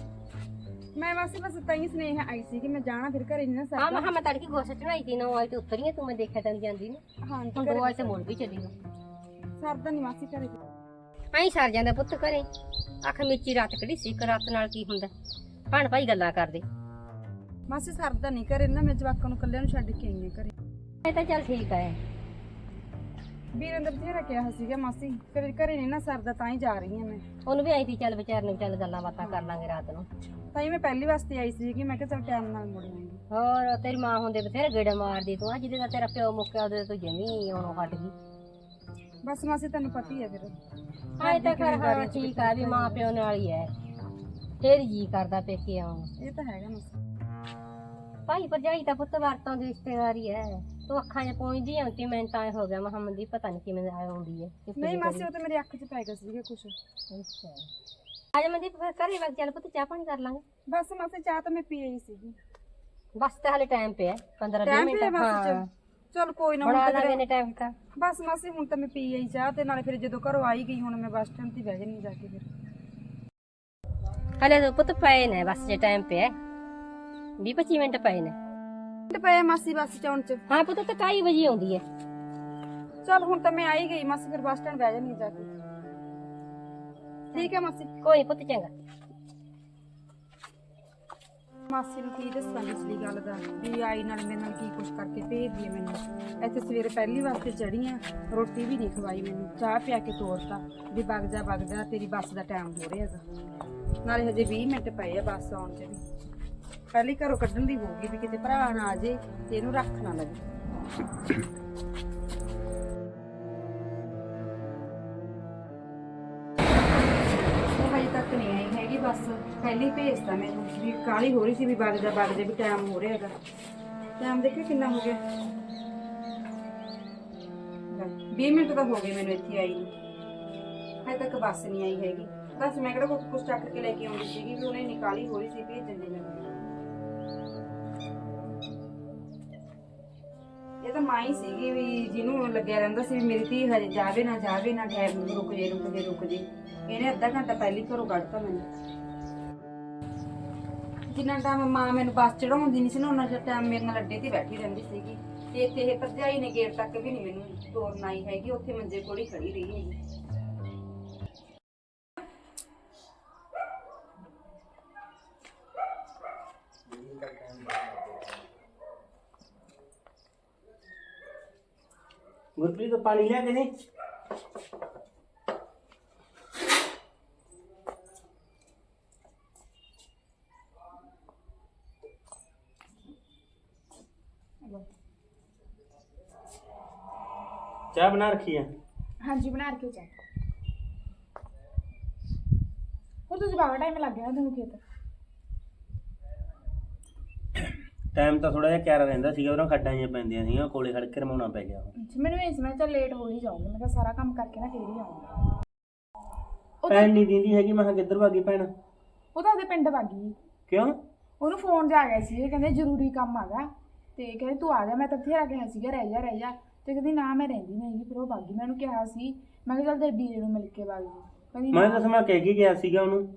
ਮੈਂ ਵਾਸਤੇ ਬਸ ਤਾਂ ਹੀ ਸੁਨੇਹਾ ਆਈ ਸੀ ਕਿ ਮੈਂ ਜਾਣਾ ਫਿਰ ਘਰੇ ਨਹੀਂ ਨਾ ਹਾਂ ਸਕਦਾ ਮਹਾ ਮੈਂ ਤੜਕੀ ਗੋਸ ਚੜਾਈ ਤੀ ਨਾ ਆਈ ਤੇ ਉਤਰੀਆਂ ਤੂੰ ਮੈਂ ਦੇਖਿਆ ਤੈਨੂੰ ਜਾਂਦੀ ਨੂੰ। ਹਾਂ ਹੁਣ ਦੋ ਆਈ ਤੇ ਮੁੜ ਵੀ ਚਲੀ ਨੂੰ ਸਰਦਾ ਨਹੀਂ ਮਾਸੀ ਘਰੇ। ਐਂ ਸਰ ਜਾਂਦਾ ਪੁੱਤ ਘਰੇ। ਅੱਖ ਮਿੱਚੀ ਰਾਤ ਕਿਹੜੀ ਸੀ ਇੱਕ ਰਾਤ ਨਾਲ ਕੀ ਹੁੰਦਾ? ਭਣ ਭਾਈ ਗੱਲਾਂ ਕਰਦੇ। ਮਾਸੀ ਸਰਦਾ ਨਹੀਂ ਘਰੇ ਨਾ ਮੈਂ ਜਵਾਕਾਂ ਨੂੰ ਕੱਲਿਆਂ ਨੂੰ ਛੱਡ ਕੇ ਆਈ ਹਾਂ ਘਰੇ। ਇਹ ਤਾਂ ਚੱਲ ਠੀਕ ਹੈ ਵੀਰਾਂ ਦਾ ਬਥੇਰਾ ਕਿਹਾ ਸੀਗਾ ਮਾਸੀ ਫਿਰ ਘਰੇ ਨਹੀਂ ਨਾ ਸਰਦਾ ਤਾਂ ਹੀ ਜਾ ਰਹੀ ਹਾਂ ਮੈਂ। ਉਹਨੂੰ ਵੀ ਆਈ ਤੀ ਚੱਲ ਵਿਚਾਰ ਨੂੰ ਚੱਲ ਗੱਲਾਂ ਬਾਤਾਂ ਕਰ ਲਾਂਗੇ ਰਾਤ ਨੂੰ। ਤਾਂ ਹੀ ਮੈਂ ਪਹਿਲੀ ਵਾਸਤੇ ਆਈ ਸੀ ਕਿ ਮੈਂ ਕਿਹਾ ਚਲ ਟਾਈਮ ਨਾਲ ਮੁੜ ਆਉਂਗੀ ਹੋਰ ਤੇਰੀ ਮਾਂ ਹੁੰਦੇ ਬਥੇਰੇ ਗੇੜੇ ਮਾਰਦੀ ਤੂੰ ਆ ਜਿਹਦੇ ਦਾ ਤੇਰਾ ਪਿਓ ਮੁੱਕਿਆ ਉਹਦੇ ਤੋਂ ਜਮੀ ਆਉਣੋਂ ਹਟ ਗਈ। ਬਸ ਮਾਸੀ ਤੈਨੂੰ ਪਤਾ ਹੀ ਹੈ ਫਿਰ। ਇਹ ਤਾਂ ਕਰ ਹਾਂ ਠੀਕ ਆ ਵੀ ਮਾਂ ਪਿਓ ਨਾਲ ਹੀ ਹੈ। ਫੇਰ ਜੀ ਕਰਦਾ ਪੇਕੇ ਆਉਣ। ਇਹ ਤਾਂ ਹੈਗਾ ਮਾਸੀ। ਭਾਈ ਭਰਜਾਈ ਤਾਂ ਪੁੱਤ ਵਰਤੋਂ ਦੀ ਰਿਸ਼ਤੇਦਾਰੀ ਹੈ। ਤੂੰ ਅੱਖਾਂ 'ਚ ਪਹੁੰਚਦੀ ਆਂ ਕਿ ਮੈਂ ਤਾਂ ਐਂ ਹੋ ਗਿਆ ਮਹੰਮਦ ਦੀ ਪਤਾ ਨਹੀਂ ਕਿਵੇਂ ਆਇਆ ਹੁੰਦੀ ਹੈ ਕਿੱਥੇ ਨਹੀਂ ਦੀ ਮਾਸੀ ਉਹ ਤਾਂ ਮੇਰੀ ਅੱਖ 'ਚ ਪੈ ਗਿਆ ਸੀਗਾ ਕੁਛ ਅੱਛਾ ਅੱਜ ਮਨਦੀਪ ਫਿਰ ਘਰੇ ਵਗ ਚੱਲ ਪੁੱਤ ਚਾਹ ਪਾਣੀ ਕਰ ਲਾਂਗੇ ਬਸ ਮਾਸੀ ਚਾਹ ਤਾਂ ਮੈਂ ਪੀ ਆਈ ਸੀਗੀ ਬਸ ਤਾਂ ਹਲੇ ਟਾਈਮ ਪਿਆ 15 20 ਟਾਈਮ ਮਿੰਟ ਤੇ ਮਾਸੀ ਹਾਂ ਚੱਲ ਚਲ ਕੋਈ ਨਾ ਹੁਣ ਬਣਾ ਤਾਂ ਲਾਂਗੇ ਫਿਰ- ਨੇ ਟਾਈਮ ਤਾਂ ਬਸ ਮਾਸੀ ਹੁਣ ਤਾਂ ਮੈਂ ਪੀ ਆਈ ਚਾਹ ਤੇ ਨਾਲੇ ਫਿਰ ਜਦੋਂ ਘਰੋਂ ਆਈ ਗਈ ਹੁਣ ਮੈਂ ਬੱਸ ਸਟੈਂਡ ਤੇ ਬਹਿ ਜਾਣੀ ਜਾ ਕੇ ਫਿਰ ਹਲੇ ਤਾਂ ਪੁੱਤ ਪਏ ਨੇ ਬਸ ਜੇ ਟਾਈਮ ਪਿਆ 20 25 ਮਿੰਟ ਪਏ ਨੇ ਤੇ ਪਏ ਮਾਸੀ ਬੱਸ ਚੌਣ 'ਚ। ਹਾਂ ਪੁੱਤ ਤਾਂ 2:30 ਵਜੇ ਆਉਂਦੀ ਹੈ ਚਲ ਹੁਣ ਤਾਂ ਮੈਂ ਆਈ ਗਈ ਮਾਸੀ ਫਿਰ ਬੱਸ ਸਟੈਂਡ ਬਹਿ ਜਾਣੀ ਜਾ ਕੇ। ਠੀਕ ਹੈ ਮਾਸੀ। ਕੋਈ ਪੁੱਤ ਚੰਗਾ। ਮਾਸੀ ਨੂੰ ਕੀ ਦੱਸਾਂ ਪਿਛਲੀ ਗੱਲ ਦਾ ਵੀ ਆਈ ਨਾਲ ਮੇਰੇ ਨਾਲ ਕੀ ਕੁਛ ਕਰਕੇ ਭੇਜਦੀ ਹੈ ਮੈਨੂੰ। ਇੱਥੇ ਸਵੇਰੇ ਪਹਿਲੀ ਵਾਸਤੇ ਚੜੀ ਆ ਰੋਟੀ ਵੀ ਨਹੀਂ ਖਵਾਈ ਮੈਨੂੰ। ਚਾਹ ਪਿਆ ਕੇ ਤੋਰਤਾ ਵੀ ਵਗ ਜਾ ਵਗ ਜਾ ਤੇਰੀ ਬੱਸ ਦਾ ਟਾਈਮ ਹੋ ਰਿਹਾ ਹੈਗਾ। ਨਾਲੇ ਹਜੇ 20 ਮਿੰਟ ਪਏ ਆ ਬੱਸ ਆਉਣ ਚ ਵੀ। ਪਹਿਲੀ ਘਰੋਂ ਕੱਢਣ ਦੀ ਹੋਊਗੀ ਵੀ ਕਿਤੇ ਭਰਾ ਨਾ ਆ ਜੇ ਤੇ ਇਹਨੂੰ ਰੱਖ ਨਾ ਲਵੇ। ਉਹ ਹਜੇ ਤੱਕ ਨਹੀਂ ਆਈ ਹੈਗੀ ਬਸ ਪਹਿਲੀ ਭੇਜਤਾ ਮੈਨੂੰ ਵੀ ਕਾਲੀ ਹੋ ਰਹੀ ਸੀ ਵੀ ਵਗ ਜਾ ਵਗ ਜਾ ਵੀ ਟਾਈਮ ਹੋ ਰਿਹਾ ਹੈਗਾ। ਟਾਈਮ ਦੇਖਿਓ ਕਿੰਨਾ ਹੋ ਗਿਆ। ਲੈ, 20 ਮਿੰਟ ਤਾਂ ਹੋ ਗਏ ਮੈਨੂੰ ਇੱਥੇ ਆਈ ਨੂੰ। ਹਜੇ ਤੱਕ ਬੱਸ ਨਹੀਂ ਆਈ ਹੈਗੀ। ਬਸ ਮੈਂ ਕਿਹੜਾ ਕੁਝ ਕੁਝ ਚੱਕ ਕੇ ਲੈ ਕੇ ਆਉਂਦੀ ਸੀਗੀ ਵੀ ਉਹਨੇ ਨਿਕਾਲੀ ਹੋ ਰਹੀ ਸੀ ਭੇਜਣ ਦੇ ਮੈਨੂੰ। ਇਹ ਤਾਂ ਮਾਈ ਸੀਗੀ ਵੀ ਜਿਹਨੂੰ ਲੱਗਿਆ ਰਹਿੰਦਾ ਸੀ ਵੀ ਮੇਰੀ ਧੀ ਹਜੇ ਜਾਵੇ ਨਾ ਜਾਵੇ ਨਾ ਟਾਈਮ ਨੂੰ ਰੁਕ ਜੇ ਰੁਕ ਜੇ ਰੁਕ ਜੇ। ਇਹਨੇ ਅੱਧਾ ਘੰਟਾ ਪਹਿਲੀ ਘਰੋਂ ਕੱਢਤਾ ਮੈਨੂੰ। ਜਿੰਨਾ ਟਾਈਮ ਮਾਂ ਮੈਨੂੰ ਬੱਸ ਚੜਾਉਂਦੀ ਨਹੀਂ ਸੀ ਨਾ, ਉਹਨਾਂ ਟਾਈਮ ਮੇਰੇ ਨਾਲ ਅੱਡੇ ਤੇ ਬੈਠੀ ਰਹਿੰਦੀ ਸੀਗੀ। ਤੇ ਇੱਥੇ ਇਹ ਭਰਜਾਈ ਨੇ ਗੇਟ ਤੱਕ ਵੀ ਨਹੀਂ ਮੈਨੂੰ ਤੋੜਨ ਆਈ ਹੈਗੀ, ਉੱਥੇ ਮੰਜੇ ਕੋਲ ਹੀ ਖੜੀ ਰਹੀ ਹੈਗੀ। ਗੁਰਪ੍ਰੀਤ ਤੋਂ ਪਾਣੀ ਲਿਆ ਕੇ ਦੇ ਚਾਹ ਬਣਾ ਰੱਖੀ ਆ ਹਾਂਜੀ ਬਣਾ ਕੇ ਚਾਹ ਹੋਰ ਤੁਸੀਂ ਬਾਗਾ ਟਾਈਮ ਲੱਗ ਗਿਆ ਤੁਹਾਨੂੰ ਖੇਤ ਟਾਈਮ ਤਾਂ ਥੋੜਾ ਜਿਹਾ ਕਿਆਰਾ ਰਹਿੰਦਾ ਸੀਗਾ ਉਹਨਾਂ ਖੱਡਾਂ ਜਿਹੀਆਂ ਪੈਂਦੀਆਂ ਸੀਗੀਆਂ ਕੋਲੇ ਖੜ ਕੇ ਰਮਾਉਣਾ ਪੈ ਗਿਆ। ਅੱਛਾ, ਮੈਨੂੰ ਇਹ ਸੀ ਮੈਂ ਚੱਲ ਲੇਟ ਹੋ ਹੀ ਜਾਊਂਗੀ ਮੈਂ ਕਿਹਾ ਸਾਰਾ ਕੰਮ ਕਰਕੇ ਨਾ ਫੇਰ ਹੀ ਆਉਂਗੀ ਉਹ ਤਾਂ ਭੈਣ ਨਹੀਂ ਦਿੰਦੀ ਹੈਗੀ ਮੈਂ ਕਿਹਾ ਕਿੱਧਰ ਭਾਗੀ ਭੈਣ? ਉਹ ਤਾਂ ਉਹਦੇ ਪਿੰਡ ਵਾਗੀ ਕਿਉਂ? ਉਹਨੂੰ ਫੋਨ ਜਾ ਗਿਆ ਸੀ ਇਹ ਕਹਿੰਦੇ ਜ਼ਰੂਰੀ ਕੰਮ ਆਗਾ ਤੇ ਕਹਿੰਦੇ ਤੂੰ ਆ ਜਾ ਮੈਂ ਤਾਂ ਬਥੇਰਾ ਕਿਹਾ ਸੀਗਾ ਰਹਿ ਜਾ ਰਹਿ ਜਾ। ਤੇ ਕਹਿੰਦੀ ਨਾ ਮੈਂ ਰਹਿੰਦੀ ਨਹੀਂ ਹੈਗੀ ਫਿਰ ਉਹ ਬਾਗੀ ਮੈਂ ਉਹਨੂੰ ਕਿਹਾ ਸੀ ਮੈਂ ਕਿਹਾ ਚੱਲ ਤੇਰੇ ਵੀਰੇ ਨੂੰ ਮਿਲ ਕੇ ਕਹਿੰਦੀ ਮੈਂ। ਤਾਂ ਸਮਾਂ ਕਹਿ ਕੇ ਗਿਆ ਸੀਗਾ ਉਹਨੂੰ।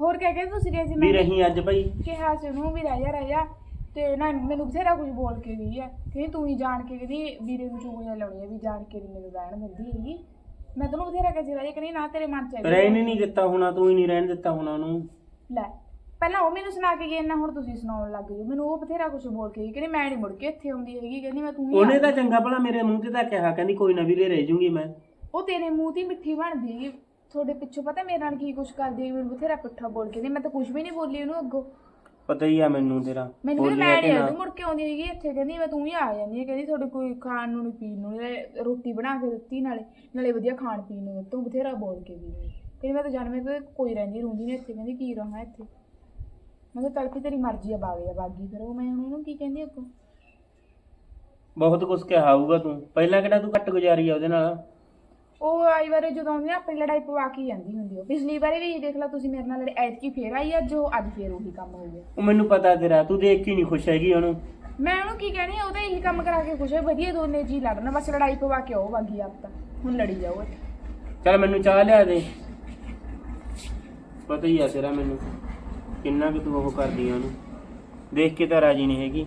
ਹੋਰ ਕਹਿ ਕੇ ਤੁਸੀਂ ਗਏ ਸੀ ਵੀ ਮੈਂ ਰਹੀ ਅੱਜ ਭਾਈ। ਕਿਹਾ ਸੀ ਉਹਨੂੰ ਵੀ ਰਹਿ ਜਾ ਰਹਿ ਜਾ। ਤੇ ਨਾ ਮੈਨੂੰ ਬਥੇਰਾ ਕੁਝ ਬੋਲ ਕੇ ਗਈ ਆ। ਕਹਿੰਦੀ ਤੂੰ ਹੀ ਜਾਣ ਕੇ ਕਹਿੰਦੀ ਵੀਰੇ ਨੂੰ ਚੁਗਲੀਆਂ ਲਾਉਣੀਆਂ ਵੀ ਜਾਣ ਕੇ ਨਹੀਂ ਮੈਨੂੰ ਦਿੰਦੀ ਹੈਗੀ। ਮੈਂ ਤੈਨੂੰ ਬਥੇਰਾ ਕਹਿ ਸੀ ਰਹਿ ਜਾ ਕਹਿੰਦੀ ਨਾ ਤੇਰੇ ਮਨ ਚ ਹੈਗੀ। ਰਹਿਣ ਹੀ ਨਹੀਂ ਦਿੱਤਾ ਹੋਣਾ ਤੂੰ ਹੀ ਨਹੀਂ ਰਹਿਣ ਦਿੱਤਾ ਹੋਣਾ ਉਹਨੂੰ। ਲੈ ਪਹਿਲਾਂ ਉਹ ਮੈਨੂੰ ਸੁਣਾ ਕੇ ਗਈ ਨਾ ਹੁਣ ਤੁਸੀਂ ਸੁਣਾਉਣ ਲੱਗ ਗਏ ਮੈਨੂੰ ਉਹ ਬਥੇਰਾ ਕੁਝ ਬੋਲ ਕੇ ਗਈ ਕਹਿੰਦੀ ਮੈਂ ਨਹੀਂ ਮੁੜ ਕੇ ਇੱਥੇ ਆਉਂਦੀ ਹੈਗੀ ਕਹਿੰਦੀ ਮੈਂ ਤੂੰ ਹੀ ਉਹਨੇ। ਤਾਂ ਚੰਗਾ ਭਲਾ ਮੇਰੇ ਮੂੰਹ ਤੇ ਤਾਂ ਕਿਹਾ ਕਹਿੰਦੀ ਕੋਈ ਨਾ ਵੀਰੇ ਰਹਿ ਜੂਗੀ ਮੈਂ। ਉਹ ਤੇਰੇ ਮੂੰਹ ਦੀ ਮਿੱਠੀ ਬਣਦੀ ਹੈਗੀ। ਤੁਹਾਡੇ ਪਿੱਛੋਂ ਪਤਾ ਮੇਰੇ ਨਾਲ ਕੀ ਕੁਝ ਕਰਦੀ ਹੈਗੀ ਮੈਨੂੰ ਬਥੇਰਾ ਪਿੱਠਾ ਬੋਲ ਕੇ ਗਈ ਮੈਂ ਤਾਂ ਕੁਝ ਵੀ ਨਹੀਂ ਬੋਲੀ ਉਹਨੂੰ ਅੱਗੋਂ। ਪਤਾ ਹੀ ਆ ਮੈਨੂੰ ਤੇਰਾ। ਮੈਨੂੰ ਮੈਂ ਕਿ ਨਹੀਂ ਨਾ। ਤੂੰ ਮੁੜ ਕੇ ਆਉਂਦੀ ਹੈਗੀ ਇੱਥੇ। ਕਹਿੰਦੀ ਮੈਂ ਤੂੰ ਹੀ ਆ ਜਾਂਦੀ ਹੈ। ਕਹਿੰਦੀ ਤੁਹਾਡੇ ਕੋਈ ਖਾਣ ਨੂੰ ਨਹੀਂ ਪੀਣ ਨੂੰ ਨੀ, ਰੋਟੀ ਬਣਾ ਕੇ ਦਿੱਤੀ ਨਾਲੇ ਨਾਲੇ ਵਧੀਆ ਖਾਣ ਪੀਣ ਨੂੰ। ਤੂੰ ਬਥੇਰਾ ਬੋਲ ਕੇ ਗਈ ਕਹਿੰਦੀ ਮੈਂ ਤਾਂ ਜਨਮੇ ਤੋਂ ਕੋਈ ਰਹਿੰਦੀ ਰੂੰਦੀ ਨਹੀਂ ਇੱਥੇ। ਕਹਿੰਦੀ ਕੀ ਰਹਾਂ ਇੱਥੇ? ਮੈਂ ਕਿਹਾ ਤੜਕੇ ਤੇਰੀ ਮਰਜ਼ੀ ਆ ਬਾਗੀ ਆ ਬਾਗੀ ਫਿਰ। ਉਹ ਮੈਂ ਹੁਣ ਉਹਨੂੰ ਕੀ ਕਹਿੰਦੀ ਅੱਗੋਂ? ਬਹੁਤ ਕੁਝ ਕਿਹਾ ਹੋਊਗਾ ਤੂੰ। ਪਹਿਲਾਂ ਕਿਹੜਾ ਤੂੰ ਘੱਟ ਗੁਜ਼ਾਰੀ ਆ ਉਹਦੇ ਨਾਲ? ਉਹ ਆਈ ਵਾਰੀ ਜਦੋਂ ਆਉਂਦੀ ਨਾ ਆਪਣੀ ਲੜਾਈ ਪਵਾ ਕੇ ਹੀ ਜਾਂਦੀ ਹੁੰਦੀ ਉਹ ਪਿਛਲੀ ਵਾਰੀ ਵੀ ਦੇਖ ਲਾ ਤੁਸੀਂ ਮੇਰੇ ਨਾਲ ਲੜੇ ਐਤਕੀ ਫੇਰ ਆਈ ਅੱਜ ਉਹ ਅੱਜ ਫੇਰ ਉਹੀ ਕੰਮ ਹੋ ਗਿਆ। ਉਹ ਮੈਨੂੰ ਪਤਾ ਤੇਰਾ ਤੂੰ ਦੇਖ ਕੇ ਨਹੀਂ ਖੁਸ਼ ਹੈਗੀ ਉਹਨੂੰ। ਮੈਂ ਉਹਨੂੰ ਕੀ ਕਹਿਣੀ ਆ, ਉਹਦਾ ਇਹੀ ਕੰਮ ਕਰਾ ਕੇ ਖੁਸ਼ ਹੈ ਵਧੀਆ ਦੋਨੇ ਜੀ ਲੜਨ ਬਸ ਲੜਾਈ ਪਵਾ ਕੇ ਆਓ ਬਾਗੀ ਆਪ ਤਾਂ। ਹੁਣ ਲੜੀ ਜਾਓ ਇੱਥੇ। ਚੱਲ ਮੈਨੂੰ ਚਾਹ ਲਿਆ ਦੇ। ਪਤਾ ਹੀ ਆ ਤੇਰਾ ਮੈਨੂੰ ਕਿੰਨਾ ਕਿ ਤੂੰ ਉਹ ਕਰਦੀ ਆ ਉਹਨੂੰ। ਦੇਖ ਕੇ ਤਾਂ ਰਾਜੀ ਨਹੀਂ ਹੈਗੀ।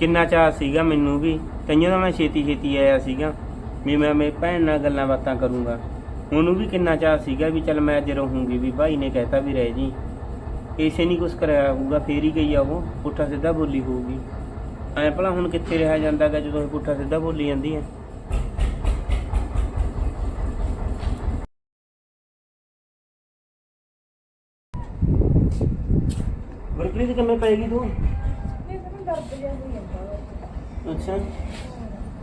ਕਿੰਨਾ ਚਾਹ ਸੀਗਾ ਮੈਨੂੰ ਵੀ। ਕਈਆਂ ਦਾ ਮੈਂ ਛੇਤੀ ਛੇਤੀ ਆਇਆ ਸੀਗਾ ਵੀ ਮੈਂ ਮੇਰੀ ਭੈਣ ਨਾਲ ਗੱਲਾਂ ਬਾਤਾਂ ਕਰੂੰਗਾ। ਉਹਨੂੰ ਵੀ ਕਿੰਨਾ ਚਾਹ ਸੀਗਾ ਵੀ ਚੱਲ ਮੈਂ ਅੱਜ ਰਹੂੰਗੀ ਵੀ ਭਾਈ ਨੇ ਕਹਿਤਾ ਵੀ ਰਹਿ ਜੀ। ਇਸੇ ਨਹੀਂ ਕੁਛ ਕਰਿਆ ਹੋਊਗਾ, ਫੇਰ ਹੀ ਗਈ ਆ ਉਹ, ਪੁੱਠਾ ਸਿੱਧਾ ਬੋਲੀ ਹੋਊਗੀ। ਐ ਭਲਾ ਹੁਣ ਕਿੱਥੇ ਰਿਹਾ ਜਾਂਦਾਗਾ ਜਦੋਂ ਇਹ ਪੁੱਠਾ ਸਿੱਧਾ ਬੋਲੀ ਜਾਂਦੀ ਹੈ ਗੁਰਪ੍ਰੀਤ ਕਿਵੇਂ ਪਏਗੀ ਤੂੰ? ਨਹੀਂ ਤਾਂ ਦਰਦ ਜਿਹਾ ਅੱਛਾ।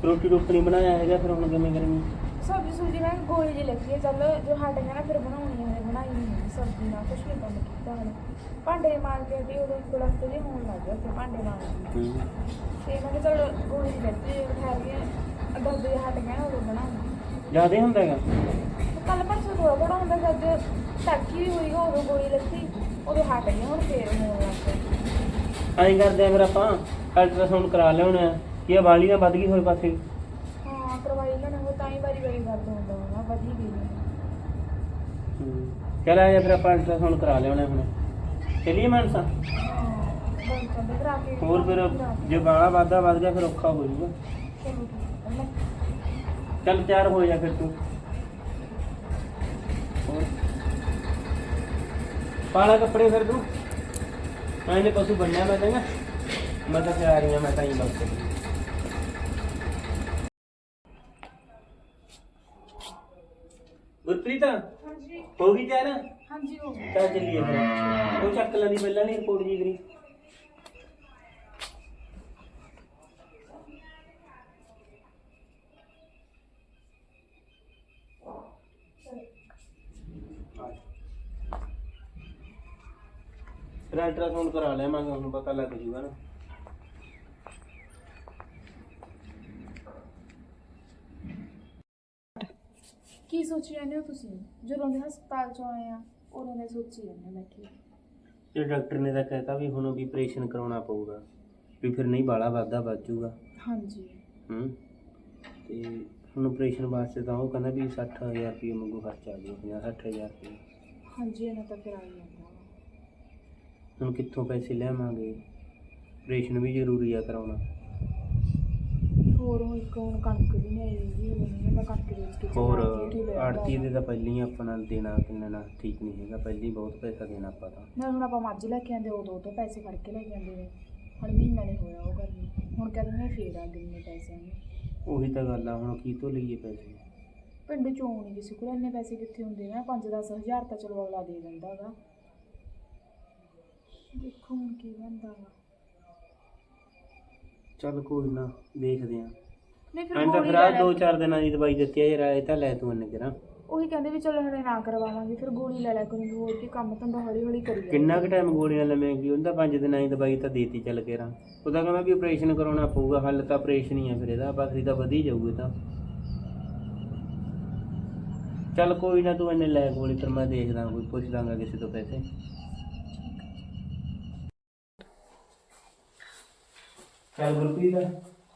ਰੋਟੀ ਰੋਟੀ ਨਹੀਂ ਬਣਾਇਆ ਹੈਗਾ ਫਿਰ ਹੁਣ ਕਿਵੇਂ ਕਰਨੀ ਸਬਜ਼ੀ ਸੁਬਜ਼ੀ ਮੈਂ ਗੋਲੀ ਜਿਹੀ ਲੱਗੀ ਹੈ। ਚੱਲ ਜੋ ਹਟ ਗਿਆ ਨਾ ਫਿਰ ਬਣਾਉਣੀ ਹੈ ਬਣਾਈ ਨਹੀਂ ਸਬਜ਼ੀ ਨਾਲ। ਕੁਛ ਨਹੀਂ ਕੰਮ ਕੀਤਾ ਹਲੇ ਭਾਂਡੇ ਮਾਰ ਕੇ ਤੇ ਉਦੋਂ ਕੁਲਫਤ ਜੇ ਹੋਣ ਲੱਗ ਗਿਆ ਫਿਰ ਭਾਂਡੇ ਮਾਰ ਕੇ। ਤੇ ਮੈਂ ਕਿਹਾ ਚੱਲ ਗੋਲੀ ਜਿਹੀ ਲੱਗੀ ਹੈ ਠਹਿਰ ਗਿਆ ਦਰਦ ਜਿਹਾ ਹਟ ਗਿਆ ਨਾ ਉਦੋਂ ਬਣਾਉਂਗੀ ਜ਼ਿਆਦਾ ਹੁੰਦਾ ਹੈਗਾ? ਕੱਲ ਪਰਸੋਂ ਥੋੜਾ ਥੋੜਾ ਹੁੰਦਾ ਸੀ ਅੱਜ ਟੱਕੀ ਵੀ ਹੋਈ ਉਦੋਂ ਗੋਲੀ ਲੱਗੀ ਉਦੋਂ ਹਟ ਗਿਆ ਹੁਣ ਫੇਰ ਹੋਣ ਲੱਗ ਗਿਆ ਐਂ ਕਰਦੇ ਆ ਫਿਰ ਆਪਾਂ। ਅਲਟਰਾਸਾਊਂਡ ਕਰਾ ਲਿਆਉਣਾ ਕੀ ਵਾਲੀ ਨਾ ਵੱਧ ਗਈ ਹੋਏ ਪਾਸੇ? ਹਾਂ ਕਰਵਾਈ ਲੈਣਾ ਉਹ ਤਾਂ ਹੀ ਵਾਰੀ ਵਾਰੀ ਦਰਦ ਹੁੰਦਾ ਹੋਣਾ ਵਧੀ ਗਈ ਹੈ। ਹੂੰ। ਚਲ ਆ ਜਾ ਫਿਰ ਆਪਾਂ ਅਲਟਰਾਸਾਊਂਡ ਕਰਾ ਲਿਆਉਣਾ ਹੁਣ। ਚਲੀਏ ਮਾਨਸਾ? ਹਾਂ ਬੰਦ ਕਰ ਕਰਾ ਕੇ ਹੋਰ ਫਿਰ ਜੇ ਬਾਲਾ ਵਾਧਾ ਵੱਧ ਗਿਆ ਫਿਰ ਔਖਾ ਹੋ ਜਾਊਗਾ। ਚਲੋ ਠੀਕ ਹੈ ਚੱਲ ਤਿਆਰ ਹੋ ਜਾ ਫਿਰ ਤੂੰ। ਹੋਰ? ਪਾਲਾ ਕੱਪੜੇ ਫਿਰ ਤੂੰ। ਮੈਂ ਇਹਨੇ ਪਸ਼ੂ ਬੰਨਿਆ ਮੈਂ ਕਹਿੰਦਾ ਮੈਂ ਤਾਂ ਤਿਆਰ ਹੀ ਆ ਮੈਂ ਤਾਂ ਹੀ ਬਸ। ਗੁਰਪ੍ਰੀਤ ਹਾਂਜੀ। ਹੋ ਗਈ ਤਿਆਰ? ਹਾਂਜੀ ਹੋ ਗਿਆ ਤਾਂ ਚੱਲੀਏ ਫਿਰ। ਉਹ ਚੱਕ ਲੈਂਦੀ ਪਹਿਲਾਂ ਨਹੀਂ ਰਿਪੋਰਟ ਜੀ ਕਰੀ। ਫਿਰ ਅਲਟਰਾਸਾਊਂਡ ਕਰਾ ਲਿਆਵਾਂਗੇ ਉਹਨੂੰ ਪਤਾ ਲੱਗ ਜੂਗਾ ਨਾ। ਕੀ ਸੋਚੀ ਜਾਂਦੇ ਹੋ ਤੁਸੀਂ? ਜਦੋਂ ਦੇ ਹਸਪਤਾਲ ਚੋਂ ਆਏ ਆ ਉਦੋਂ ਦੇ ਸੋਚੀ ਜਾਂਦੇ ਬੈਠੀ। ਤੇ ਡਾਕਟਰ ਨੇ ਤਾਂ ਕਹਿਤਾ ਵੀ ਹੁਣ ਵੀ ਆਪਰੇਸ਼ਨ ਕਰਾਉਣਾ ਪਊਗਾ ਵੀ ਫਿਰ ਨਹੀਂ ਬਾਲਾ ਵਾਧਾ ਜਾਊਗਾ। ਹਾਂਜੀ। ਹੂੰ। ਤੇ ਹੁਣ ਆਪਰੇਸ਼ਨ ਵਾਸਤੇ ਤਾਂ ਉਹ ਕਹਿੰਦਾ ਵੀ 60000 ਰੁਪਏ ਮੰਗੂ ਖਰਚਾ ਆ ਜਾਊਗਾ 50 60000 ਰੁਪਏ ਹਾਂਜੀ ਇਹਨਾਂ ਤਾਂ ਫਿਰ ਆ ਹੀ ਜਾਂਦਾ ਵਾ। ਹੁਣ ਕਿੱਥੋਂ ਪੈਸੇ ਲਿਆਵਾਂਗੇ? ਆਪਰੇਸ਼ਨ ਵੀ ਜ਼ਰੂਰੀ ਆ ਕਰਾਉਣਾ। ਹੋਰ ਇੱਕ ਹੁਣ ਕਣਕ ਵੀ ਨਹੀਂ ਆਈ ਜੀ ਉਹ ਨਹੀਂ ਮੈਂ ਕਣਕ ਵੇਚ ਕੇ ਹੋਰ ਚਲਾ ਕੇ ਢਿੱਲੇ ਆੜਤੀ ਦੇ ਤਾਂ ਪਹਿਲਾਂ ਆਪਣਾ ਦੇਣਾ ਕਿੰਨਾ ਠੀਕ ਨਹੀਂ ਹੈਗਾ ਪਹਿਲਾਂ ਬਹੁਤ ਪੈਸਾ ਦੇਣਾ ਆਪਾਂ ਤਾਂ। ਨਾਲ ਹੁਣ ਆਪਾਂ ਮੱਝ ਲੈ ਕੇ ਆਂਦੇ ਉਦੋਂ ਤੋਂ ਪੈਸੇ ਫੜ ਕੇ ਲੈ ਕੇ ਆਂਦੇ ਨੇ। ਹੁਣ ਮਹੀਨਾ ਨਹੀਂ ਹੋਇਆ ਉਹ ਗੱਲ ਨੂੰ। ਹੁਣ ਕਹਿੰਦੇ ਨੇ ਫੇਰ ਆ ਗਏ ਨੇ ਪੈਸੇ ਨੇ। ਉਹੀ ਤਾਂ ਗੱਲ ਆ ਹੁਣ ਕੀ ਤੋਂ ਲਈਏ ਪੈਸੇ? ਪਿੰਡ ਚੋਂ ਨਹੀਂ ਕਿਸੇ ਕੋਲ ਇੰਨੇ ਪੈਸੇ ਕਿੱਥੇ ਹੁੰਦੇ ਨੇ? 5-10 ਹਜ਼ਾਰ ਤਾਂ ਚਲੋ ਅਗਲਾ ਦੇ ਦਿੰਦਾ ਦੇਖੋ ਹੁਣ ਕੀ ਬਣਦਾ ਵਾ। ਚੱਲ ਕੋਈ ਨਾ ਦੇਖਦੇ ਆਂ ਨਹੀਂ ਫਿਰ ਐਂ ਤਾਂ ਗੋਲੀ ਲੈ ਦੋ ਲੈ। ਚਾਰ ਦਿਨਾਂ ਦੀ ਦਵਾਈ ਦਿੱਤੀ ਆ ਯਾਰ ਇਹ ਤਾਂ ਲੈ ਤੂੰ ਇੰਨੇ ਕਰਾਂ ਉਹੀ ਕਹਿੰਦੇ ਵੀ ਚਲੋ ਹਲੇ ਨਾ ਕਰਵਾਵਾਂਗੇ ਫਿਰ ਗੋਲੀ ਲੈ ਲੈ ਕਰੂੰਗੀ ਹੋਰ ਕੀ ਕੰਮ ਧੰਦਾ ਹੌਲੀ ਹੌਲੀ ਕਰੀ ਜਾਵਾਂਗੇ। ਕਿੰਨਾ ਕੁ ਟਾਈਮ ਗੋਲੀਆਂ ਲਵੇਂਗੀ? ਉਹਦਾ ਪੰਜ ਦਿਨਾਂ ਦੀ ਦਵਾਈ ਤਾਂ ਦੇਤੀ ਚੱਲ ਕੇ ਰਾਂ ਉਹਦਾ ਕਹਿੰਦਾ ਵੀ ਆਪਰੇਸ਼ਨ ਕਰਾਉਣਾ ਪਊਗਾ ਹੱਲ ਤਾਂ ਆਪਰੇਸ਼ਨ ਹੀ ਆ ਫਿਰ ਇਹਦਾ ਬਸ ਇਹਦਾ ਵਧੀ ਜਾਊਗਾ ਤਾਂ। ਚੱਲ ਕੋਈ ਨਾ ਤੂੰ ਇੰਨੇ ਲੈ ਗੋਲੀ ਫਿਰ ਮੈਂ ਦੇਖਦਾ ਕੋਈ ਪੁੱਛ ਲਾਂਗਾ ਕਿਸੇ ਤੋਂ ਪੈਸੇ। ਚੱਲ ਗੁਰਪ੍ਰੀਤ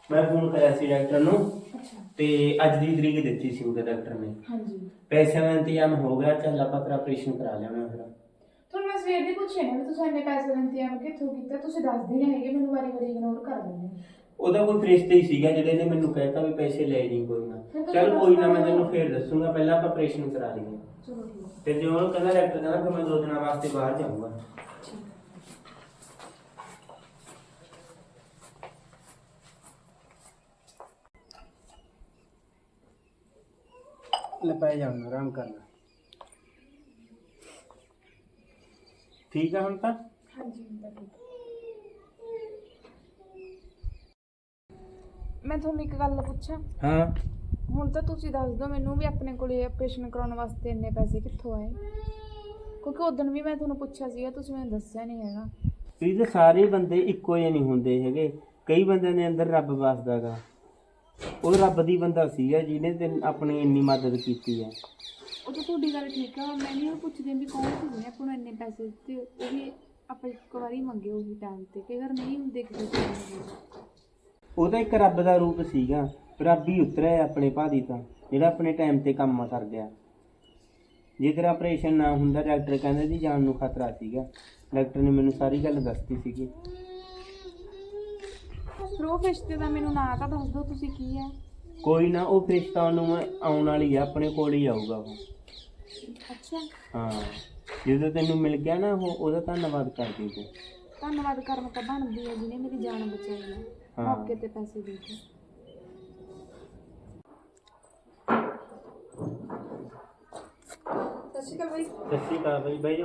ਮੈਂ ਫੋਨ ਕਰਿਆ ਸੀ ਡਾਕਟਰ ਨੂੰ ਅੱਛਾ। ਤੇ ਅੱਜ ਦੀ ਤਰੀਕ ਦਿੱਤੀ ਸੀ ਉਹਦੇ ਡਾਕਟਰ ਨੇ। ਹਾਂਜੀ। ਪੈਸਿਆਂ ਦਾ ਇੰਤਜ਼ਾਮ ਹੋ ਗਿਆ ਚੱਲ ਆਪਾਂ ਤੇਰਾ ਆਪਰੇਸ਼ਨ ਕਰਾ ਲਿਆਵਾਂ ਫਿਰ। ਤੁਹਾਨੂੰ ਮੈਂ ਸਵੇਰ ਦੀ ਪੁੱਛਿਆ ਨਾ ਵੀ ਤੁਸੀਂ ਇੰਨੇ ਪੈਸੇ ਦਾ ਇੰਤਜ਼ਾਮ ਕਿੱਥੋਂ ਕੀਤਾ? ਤੁਸੀਂ ਦੱਸਦੇ ਨਹੀਂ ਹੈਗੇ ਮੈਨੂੰ ਵਾਰੀ ਵਾਰੀ ਇਗਨੋਰ ਕਰ ਦਿੰਦੇ ਹੋ ਉਹਦਾ ਕੋਈ ਫਰਿਸ਼ਤਾ ਹੀ ਸੀਗਾ ਜਿਹੜੇ ਨੇ ਮੈਨੂੰ ਕਹਿਤਾ ਵੀ ਪੈਸੇ ਲੈ ਜੀ ਕੋਈ ਨਾ। ਚੱਲ ਕੋਈ ਨਾ ਮੈਂ ਤੈਨੂੰ ਫੇਰ ਦੱਸੂਗਾ ਪਹਿਲਾਂ ਆਪਾਂ ਆਪਰੇਸ਼ਨ ਕਰਾ ਲਈਏ। ਚਲੋ ਠੀਕ। ਹੈ। ਤੇ ਜੇ ਉਹਨੂੰ ਕਹਿੰਦਾ ਡਾਕਟਰ ਕਹਿੰਦਾ ਫਿਰ ਮੈਂ ਦੋ ਦਿਨਾਂ ਵਾਸਤੇ ਬਾਹਰ ਜਾਊਂਗਾ। ਲੈ ਪੈ ਜਾਣਾ ਆਰਾਮ ਕਰਨਾ ਠੀਕ ਆ ਹੁਣ ਤਾਂ? ਹਾਂਜੀ ਠੀਕ। ਮੈਂ ਤੁਹਾਨੂੰ ਇੱਕ ਗੱਲ ਪੁੱਛਾਂ? ਹਾਂ। ਹੁਣ ਤਾਂ ਤੁਸੀਂ ਦੱਸ ਦਿਓ ਮੈਨੂੰ ਵੀ ਆਪਣੇ ਕੋਲੇ ਆਪਰੇਸ਼ਨ ਕਰਾਉਣ ਵਾਸਤੇ ਇੰਨੇ ਪੈਸੇ ਕਿੱਥੋਂ ਆਏ? ਕਿਉਂਕਿ ਉਦੋਂ ਵੀ ਮੈਂ ਤੁਹਾਨੂੰ ਪੁੱਛਿਆ ਸੀਗਾ ਤੁਸੀਂ ਮੈਨੂੰ ਦੱਸਿਆ ਨਹੀਂ ਹੈਗਾ। ਵੀ ਤੇ ਸਾਰੇ ਬੰਦੇ ਇੱਕੋ ਜਿਹੇ ਨਹੀਂ ਹੁੰਦੇ ਹੈਗੇ। ਕਈ ਬੰਦਿਆਂ ਦੇ ਅੰਦਰ ਰੱਬ ਵਸਦਾਗਾ ਉਹ ਰੱਬ ਦੀ ਬੰਦਾ ਸੀਗਾ ਜਿਹਨੇ ਤੇ ਆਪਣੀ ਇੰਨੀ ਮਦਦ ਕੀਤੀ ਹੈ। ਉਹ ਤਾਂ ਤੁਹਾਡੀ ਗੱਲ ਠੀਕ ਆ ਮੈਂ ਨਹੀਂ ਉਹ ਪੁੱਛਦੀ ਵੀ ਕੌਣ ਸੀ ਜਿਹਨੇ ਆਪਾਂ ਨੂੰ ਇੰਨੇ ਪੈਸੇ ਦਿੱਤੇ ਉਹ ਵੀ ਆਪਾਂ ਇੱਕ ਵਾਰੀ ਮੰਗੇ ਉਹ ਵੀ ਟਾਈਮ ਤੇ ਕਈ ਵਾਰ ਨਹੀਂ ਹੁੰਦੇ ਕਿਸੇ ਕੋਲ ਉਹ ਤਾਂ ਇੱਕ ਰੱਬ ਦਾ ਰੂਪ ਸੀਗਾ ਰੱਬ ਹੀ ਉਤਰਿਆ ਆਪਣੇ ਭਾਦੀ ਤਾਂ ਜਿਹੜਾ ਆਪਣੇ ਟਾਈਮ ਤੇ ਕੰਮ ਕਰ ਗਿਆ। ਜੇ ਤੇਰਾ ਆਪਰੇਸ਼ਨ ਨਾ ਹੁੰਦਾ ਡਾਕਟਰ ਕਹਿੰਦੇ ਸੀ ਜਾਨ ਨੂੰ ਖਤਰਾ ਸੀਗਾ। ਡਾਕਟਰ ਨੇ ਮੈਨੂੰ ਸਾਰੀ ਗੱਲ ਦੱਸਤੀ ਸੀਗੀ। ਪ੍ਰੋਫੈਸਰ ਦਾ ਮੈਨੂੰ ਨਾਂ ਤਾਂ ਦੱਸ ਦਿਓ ਤੁਸੀਂ ਕੀ ਹੈ। ਕੋਈ ਨਾ ਉਹ ਫਰਿਸ਼ਤਾ ਨੂੰ ਆਉਣ ਵਾਲੀ ਆ ਆਪਣੇ ਕੋਲ ਹੀ ਆਊਗਾ ਉਹ। ਅੱਛਾ। ਹਾਂ ਜਦੋਂ ਤੈਨੂੰ ਮਿਲ ਗਿਆ ਨਾ ਉਹ ਉਹਦਾ ਧੰਨਵਾਦ ਕਰ ਦੇ ਤੂੰ। ਧੰਨਵਾਦ ਕਰਨ ਤਾਂ ਬਣਦੀ ਹੈ ਜਿਹਨੇ ਮੇਰੀ ਜਾਨ ਬਚਾਈ ਹੈ। ਹਾਂ। ਮੌਕੇ ਤੇ ਪੈਸੇ ਦੇ ਕੇ। ਸਤਿ ਸ਼੍ਰੀ ਅਕਾਲ ਬਾਈ। ਅਕਾਲ ਬਾਈ ਬਾਈ ਜੀ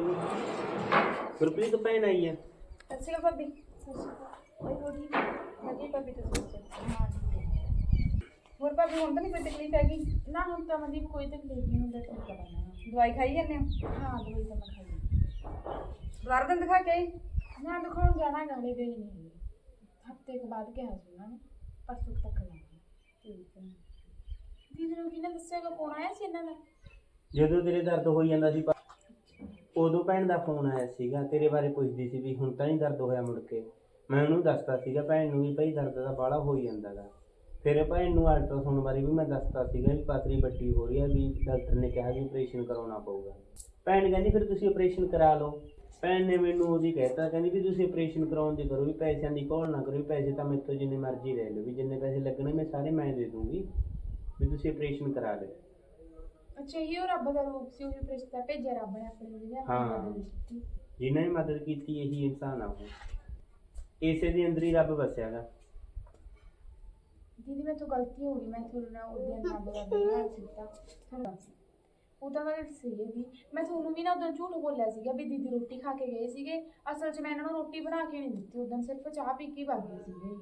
ਗੁਰਪ੍ਰੀਤ ਭੈਣ ਆਈ ਹੈ ਸਤਿ ਸ਼੍ਰੀ ਅਕਾਲ ਭਾਬੀ। ਸਤਿ ਸ਼੍ਰੀ ਅਕਾਲ। ਵਧੀਆ ਭਾਬੀ ਤੁਸੀਂ ਦੱਸੋ ਹੋਰ ਭਾਬੀ ਹੁਣ ਤਾਂ ਨਹੀਂ ਕੋਈ ਤਕਲੀਫ ਹੈਗੀ? ਨਾ ਹੁਣ ਤਾਂ ਮਨਦੀਪ ਕੋਈ ਤਕਲੀਫ ਨਹੀਂ ਹੁੰਦਾ ਠੀਕ ਕਰਾਂਗਾ ਦਵਾਈ ਖਾਈ ਜਾਂਦੇ ਹੋ? ਹਾਂ ਦਵਾਈ ਤਾਂ ਮੈਂ ਖਾਈ ਦੁਬਾਰਾ ਦਿਨ ਦਿਖਾ ਕੇ ਆਈ? ਮੈਂ ਦਿਖਾਉਣ ਜਾਣਾ ਗਾਲੇ ਗਈ ਨਹੀਂ ਹਫ਼ਤੇ ਕੁ ਬਾਅਦ ਕਿਹਾ ਸੀ ਉਹਨਾਂ ਨੇ ਪਰਸੋਂ ਤੱਕ ਜਾਣਾ। ਠੀਕ ਹੈ। ਦੀਦੀ ਨੂੰ ਕਿਹਨੇ ਦੱਸਿਆਗਾ ਫੋਨ ਆਇਆ ਸੀ ਇਹਨਾਂ ਦਾ? ਜਦੋਂ ਤੇਰੇ ਦਰਦ ਹੋਈ ਜਾਂਦਾ ਸੀ ਪਾ- ਉਦੋਂ ਭੈਣ ਦਾ ਫੋਨ ਆਇਆ ਸੀਗਾ ਤੇਰੇ ਬਾਰੇ ਪੁੱਛਦੀ ਸੀ ਵੀ ਹੁਣ ਤਾਂ ਨਹੀਂ ਦਰਦ ਹੋਇਆ ਮੁੜ ਕੇ। ਮੈਂ ਉਹਨੂੰ ਦੱਸਤਾ ਸੀਗਾ ਭੈਣ ਨੂੰ ਵੀ ਭਾਈ ਦਰਦ ਦਾ ਬਾਹਲਾ ਹੋ ਹੀ ਜਾਂਦਾਗਾ। ਫਿਰ ਭੈਣ ਨੂੰ ਅਲਟਰਾਸਾਊਂਡ ਬਾਰੇ ਵੀ ਮੈਂ ਦੱਸਤਾ ਸੀਗਾ ਵੀ ਪਤਲੀ ਬੱਟੀ ਹੋ ਰਹੀ ਹੈ ਵੀ ਡਾਕਟਰ ਨੇ ਕਿਹਾ ਵੀ ਆਪਰੇਸ਼ਨ ਕਰਾਉਣਾ ਪਊਗਾ। ਭੈਣ ਕਹਿੰਦੀ ਫਿਰ ਤੁਸੀਂ ਆਪਰੇਸ਼ਨ ਕਰਾ ਲਓ। ਭੈਣ ਨੇ ਮੈਨੂੰ ਉਹਦੀ ਕਹਿਤਾ ਕਹਿੰਦੀ ਵੀ ਤੁਸੀਂ ਆਪਰੇਸ਼ਨ ਕਰਾਉਣ ਦੀ ਕਰੋ ਵੀ ਪੈਸਿਆਂ ਦੀ ਘੋਲ ਨਾ ਕਰੋ ਵੀ ਪੈਸੇ ਤਾਂ ਮੈਥੋਂ ਜਿੰਨੇ ਮਰਜ਼ੀ ਲੈ ਲਓ ਵੀ ਜਿੰਨੇ ਪੈਸੇ ਲੱਗਣੇ ਮੈਂ ਸਾਰੇ ਮੈਂ ਦੇ ਦੂੰਗੀ ਵੀ ਤੁਸੀਂ ਆਪਰੇਸ਼ਨ ਕਰਾ ਲਓ। ਅੱਛਾ ਇਹ ਉਹ ਰੱਬ ਦਾ ਰੂਪ ਸੀ ਉਹ ਪ੍ਰਿਸ਼ਤਾ ਭੇਜਿਆ ਰੱਬ ਨੇ ਆਪਣੇ ਹਾਂ। ਜਿਨ੍ਹਾਂ ਨੇ ਮਦਦ ਕੀਤੀ ਇਹੀ ਇਨਸਾਨ ਆ ਉਹ। ਇਸੇ ਦੇ ਅੰਦਰ ਹੀ ਰੱਬ ਵਸਿਆਗਾ। ਦੀਦੀ ਮੇਰੇ ਤੋਂ ਗਲਤੀ ਹੋ ਗਈ। ਮੈਂ ਤੁਹਾਨੂੰ ਨਾ ਉਹਦੇ ਰੱਬ ਦਾ ਬਣਾ ਤੁਹਾਨੂੰ ਦੱਸ। ਉਹ ਤਾਂ ਗੱਲ ਮੈਂ ਤੁਹਾਨੂੰ ਵੀ ਨਾ ਉਦੋਂ ਝੂਠ ਬੋਲਿਆ ਸੀਗਾ ਵੀ ਦੀਦੀ ਰੋਟੀ ਖਾ ਕੇ ਗਏ ਸੀਗੇ। ਅਸਲ 'ਚ ਮੈਂ ਇਹਨਾਂ ਨੂੰ ਰੋਟੀ ਬਣਾ ਕੇ ਨਹੀਂ ਦਿੱਤੀ ਉਦੋਂ ਸਿਰਫ ਚਾਹ ਪੀ ਕੇ ਵਗ ਗਏ ਸੀਗੇ।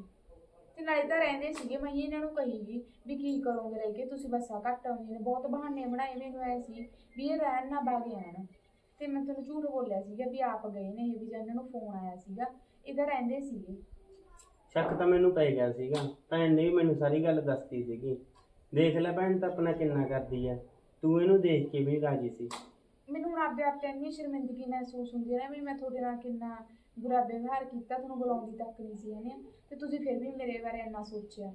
ਤੇ ਨਾਲੇ ਤਾਂ ਰਹਿੰਦੇ ਸੀਗੇ, ਮੈਂ ਹੀ ਇਹਨਾਂ ਨੂੰ ਕਹੀ ਗਈ ਵੀ ਕੀ ਕਰੋਗੇ ਰਹਿ ਕੇ, ਤੁਸੀਂ ਬੱਸਾਂ ਘੱਟ ਆਉਂਦੀਆਂ ਨੇ। ਬਹੁਤ ਬਹਾਨੇ ਬਣਾਏ ਮੈਨੂੰ ਐ ਸੀ ਵੀ ਇਹ ਰਹਿਣ ਨਾ ਬਾਗੇ ਆਣ ਤੇ ਮੈਂ ਤੁਹਾਨੂੰ ਝੂਠ ਬੋਲਿਆ ਸੀਗਾ ਵੀ ਆਪ ਗਏ ਨੇ ਇਹ ਵੀ ਜਾਂ ਇਹਨਾਂ ਨੂੰ ਫੋਨ ਆਇਆ ਸੀਗਾ। ਇੱਧਰ ਰਹਿੰਦੇ ਸੀਗੇ। ਸ਼ੱਕ ਤਾਂ ਮੈਨੂੰ ਪੈ ਗਿਆ ਸੀਗਾ। ਭੈਣ ਨੇ ਵੀ ਮੈਨੂੰ ਸਾਰੀ ਗੱਲ ਦੱਸਤੀ ਸੀਗੀ। ਦੇਖ ਲੈ ਭੈਣ ਤਾਂ ਆਪਣਾ ਕਿੰਨਾ ਕਰਦੀ ਆ। ਤੂੰ ਇਹਨੂੰ ਦੇਖ ਕੇ ਵੀ ਰਾਜੀ ਸੀ। ਮੈਨੂੰ ਹੁਣ ਆਪਦੇ ਆਪ ਤੇ ਇੰਨੀ ਸ਼ਰਮਿੰਦਗੀ ਮਹਿਸੂਸ ਹੁੰਦੀ ਹੈ ਨਾ ਵੀ ਮੈਂ ਤੁਹਾਡੇ ਨਾਲ ਕਿੰਨਾ ਬੁਰਾ ਵਿਵਹਾਰ ਕੀਤਾ ਤੁਹਾਨੂੰ ਬੁਲਾਉਂਦੀ ਤੱਕ ਨਹੀਂ ਸੀ ਇਹਨੇ। ਤੇ ਤੁਸੀਂ ਫਿਰ ਵੀ ਮੇਰੇ ਬਾਰੇ ਇੰਨਾ ਸੋਚਿਆ।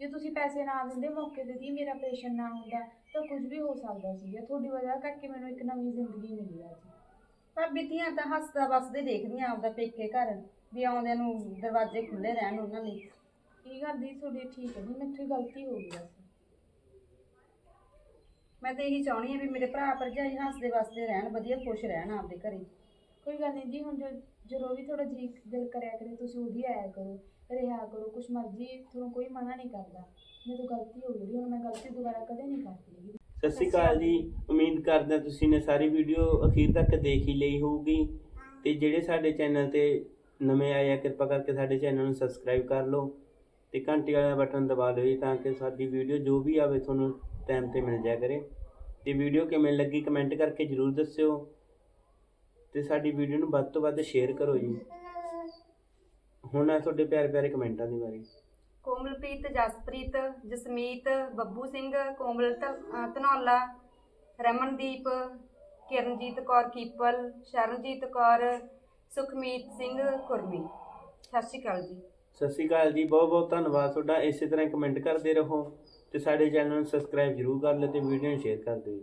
ਜੇ ਤੁਸੀਂ ਪੈਸੇ ਨਾ ਦਿੰਦੇ ਮੌਕੇ ਤੇ ਦੀ ਮੇਰਾ ਆਪਰੇਸ਼ਨ ਨਾ ਹੁੰਦਾ ਤਾਂ ਕੁਝ ਵੀ ਹੋ ਸਕਦਾ ਸੀਗਾ ਤੁਹਾਡੀ ਵਜ੍ਹਾ ਕਰਕੇ ਮੈਨੂੰ ਇੱਕ ਨਵੀਂ ਜ਼ਿੰਦਗੀ ਮਿਲੀ ਅੱਜ। ਭਾਬੀ ਧੀਆਂ ਤਾਂ ਹੱਸਦਾ ਵਸਦੇ ਦੇਖਦੀਆਂ ਆਪਦਾ ਪੇਕੇ ਘਰ। ਵੀ ਆਉਂਦਿਆਂ ਨੂੰ ਦਰਵਾਜ਼ੇ ਖੁੱਲੇ ਰਹਿਣ ਉਹਨਾਂ ਲਈ। ਇਹ ਗੱਲ ਦੀ ਤੁਹਾਡੀ? ਠੀਕ ਹੈ ਜੀ ਮੈਥੋਂ ਹੀ ਗਲਤੀ ਹੋ ਗਈ ਬਸ। ਮੈਂ ਤਾਂ ਇਹੀ ਚਾਹਣੀ ਆ ਵੀ ਮੇਰੇ ਭਰਾ ਭਰਜਾਈ ਹੱਸਦੇ ਵਸਦੇ ਰਹਿਣ ਵਧੀਆ ਖੁਸ਼ ਰਹਿਣ ਆਪਦੇ ਘਰੇ। ਕੋਈ ਗੱਲ ਨਹੀਂ ਜੀ ਹੁਣ ਜੋ ਜਦੋਂ ਵੀ ਥੋੜਾ ਜੀ ਦਿਲ ਕਰਿਆ ਕਰੇ ਤੁਸੀਂ ਉਹਦੀ ਆਇਆ ਕਰੋ ਰਿਹਾ ਕਰੋ ਕੁਛ ਮਰਜ਼ੀ ਤੁਹਾਨੂੰ ਕੋਈ ਮਨਾ ਨਹੀਂ ਕਰਦਾ। ਮੇਰੇ ਤੋਂ ਗਲਤੀ ਹੋ ਗਈ ਹੁਣ ਮੈਂ ਗਲਤੀ ਦੁਬਾਰਾ ਕਦੇ ਨਹੀਂ ਕਰਦੀ ਸਤਿ ਸ਼੍ਰੀ ਅਕਾਲ ਜੀ ਉਮੀਦ ਕਰਦੇ ਤੁਸੀਂ ਨੇ ਸਾਰੀ ਵੀਡੀਓ ਅਖੀਰ ਤੱਕ ਦੇਖ ਹੀ ਲਈ ਹੋਊਗੀ। ਤੇ ਜਿਹੜੇ ਸਾਡੇ ਚੈਨਲ ਤੇ ਨਵੇਂ ਆਏ ਆ, ਕਿਰਪਾ ਕਰਕੇ ਸਾਡੇ ਚੈਨਲ ਨੂੰ ਸਬਸਕ੍ਰਾਈਬ ਕਰ ਲਓ ਤੇ ਘੰਟੀ ਵਾਲਾ ਬਟਨ ਦਬਾ ਦਿਓ ਜੀ ਤਾਂ ਕਿ ਸਾਡੀ ਵੀਡੀਓ ਜੋ ਵੀ ਆਵੇ ਤੁਹਾਨੂੰ ਟਾਈਮ ਤੇ ਮਿਲ ਜਾਇਆ ਕਰੇ। ਤੇ ਵੀਡੀਓ ਕਿਵੇਂ ਲੱਗੀ ਕਮੈਂਟ ਕਰਕੇ ਜਰੂਰ ਦੱਸਿਓ ਤੇ ਸਾਡੀ ਵੀਡੀਓ ਨੂੰ ਵੱਧ ਤੋਂ ਵੱਧ ਸ਼ੇਅਰ ਕਰੋ ਜੀ। ਹੁਣ ਆ ਤੁਹਾਡੇ ਪਿਆਰੇ ਪਿਆਰੇ ਕਮੈਂਟਾਂ ਦੀ ਵਾਰੀ ਕੋਮਲਪ੍ਰੀਤ, ਜਸਪ੍ਰੀਤ, ਜਸਮੀਤ, ਬੱਬੂ ਸਿੰਘ ਕੋਮਲ ਧ- ਧਨੌਲਾ, ਰਮਨਦੀਪ, ਕਿਰਨਜੀਤ ਕੌਰ ਕੀਪਲ, ਸ਼ਰਨਜੀਤ ਕੌਰ ਸੁਖਮੀਤ ਸਿੰਘ ਕੁਰਮੀ। ਸਤਿ ਸ਼੍ਰੀ ਅਕਾਲ ਜੀ। ਸਤਿ ਸ਼੍ਰੀ ਅਕਾਲ ਜੀ, ਬਹੁਤ ਬਹੁਤ ਧੰਨਵਾਦ ਤੁਹਾਡਾ। ਇਸੇ ਤਰ੍ਹਾਂ ਕਮੈਂਟ ਕਰਦੇ ਰਹੋ ਤੇ ਸਾਡੇ ਚੈਨਲ ਨੂੰ ਸਬਸਕ੍ਰਾਈਬ ਜਰੂਰ ਕਰ ਲਿਓ ਤੇ ਵੀਡੀਓ ਨੂੰ ਸ਼ੇਅਰ ਕਰ ਦਿਓ।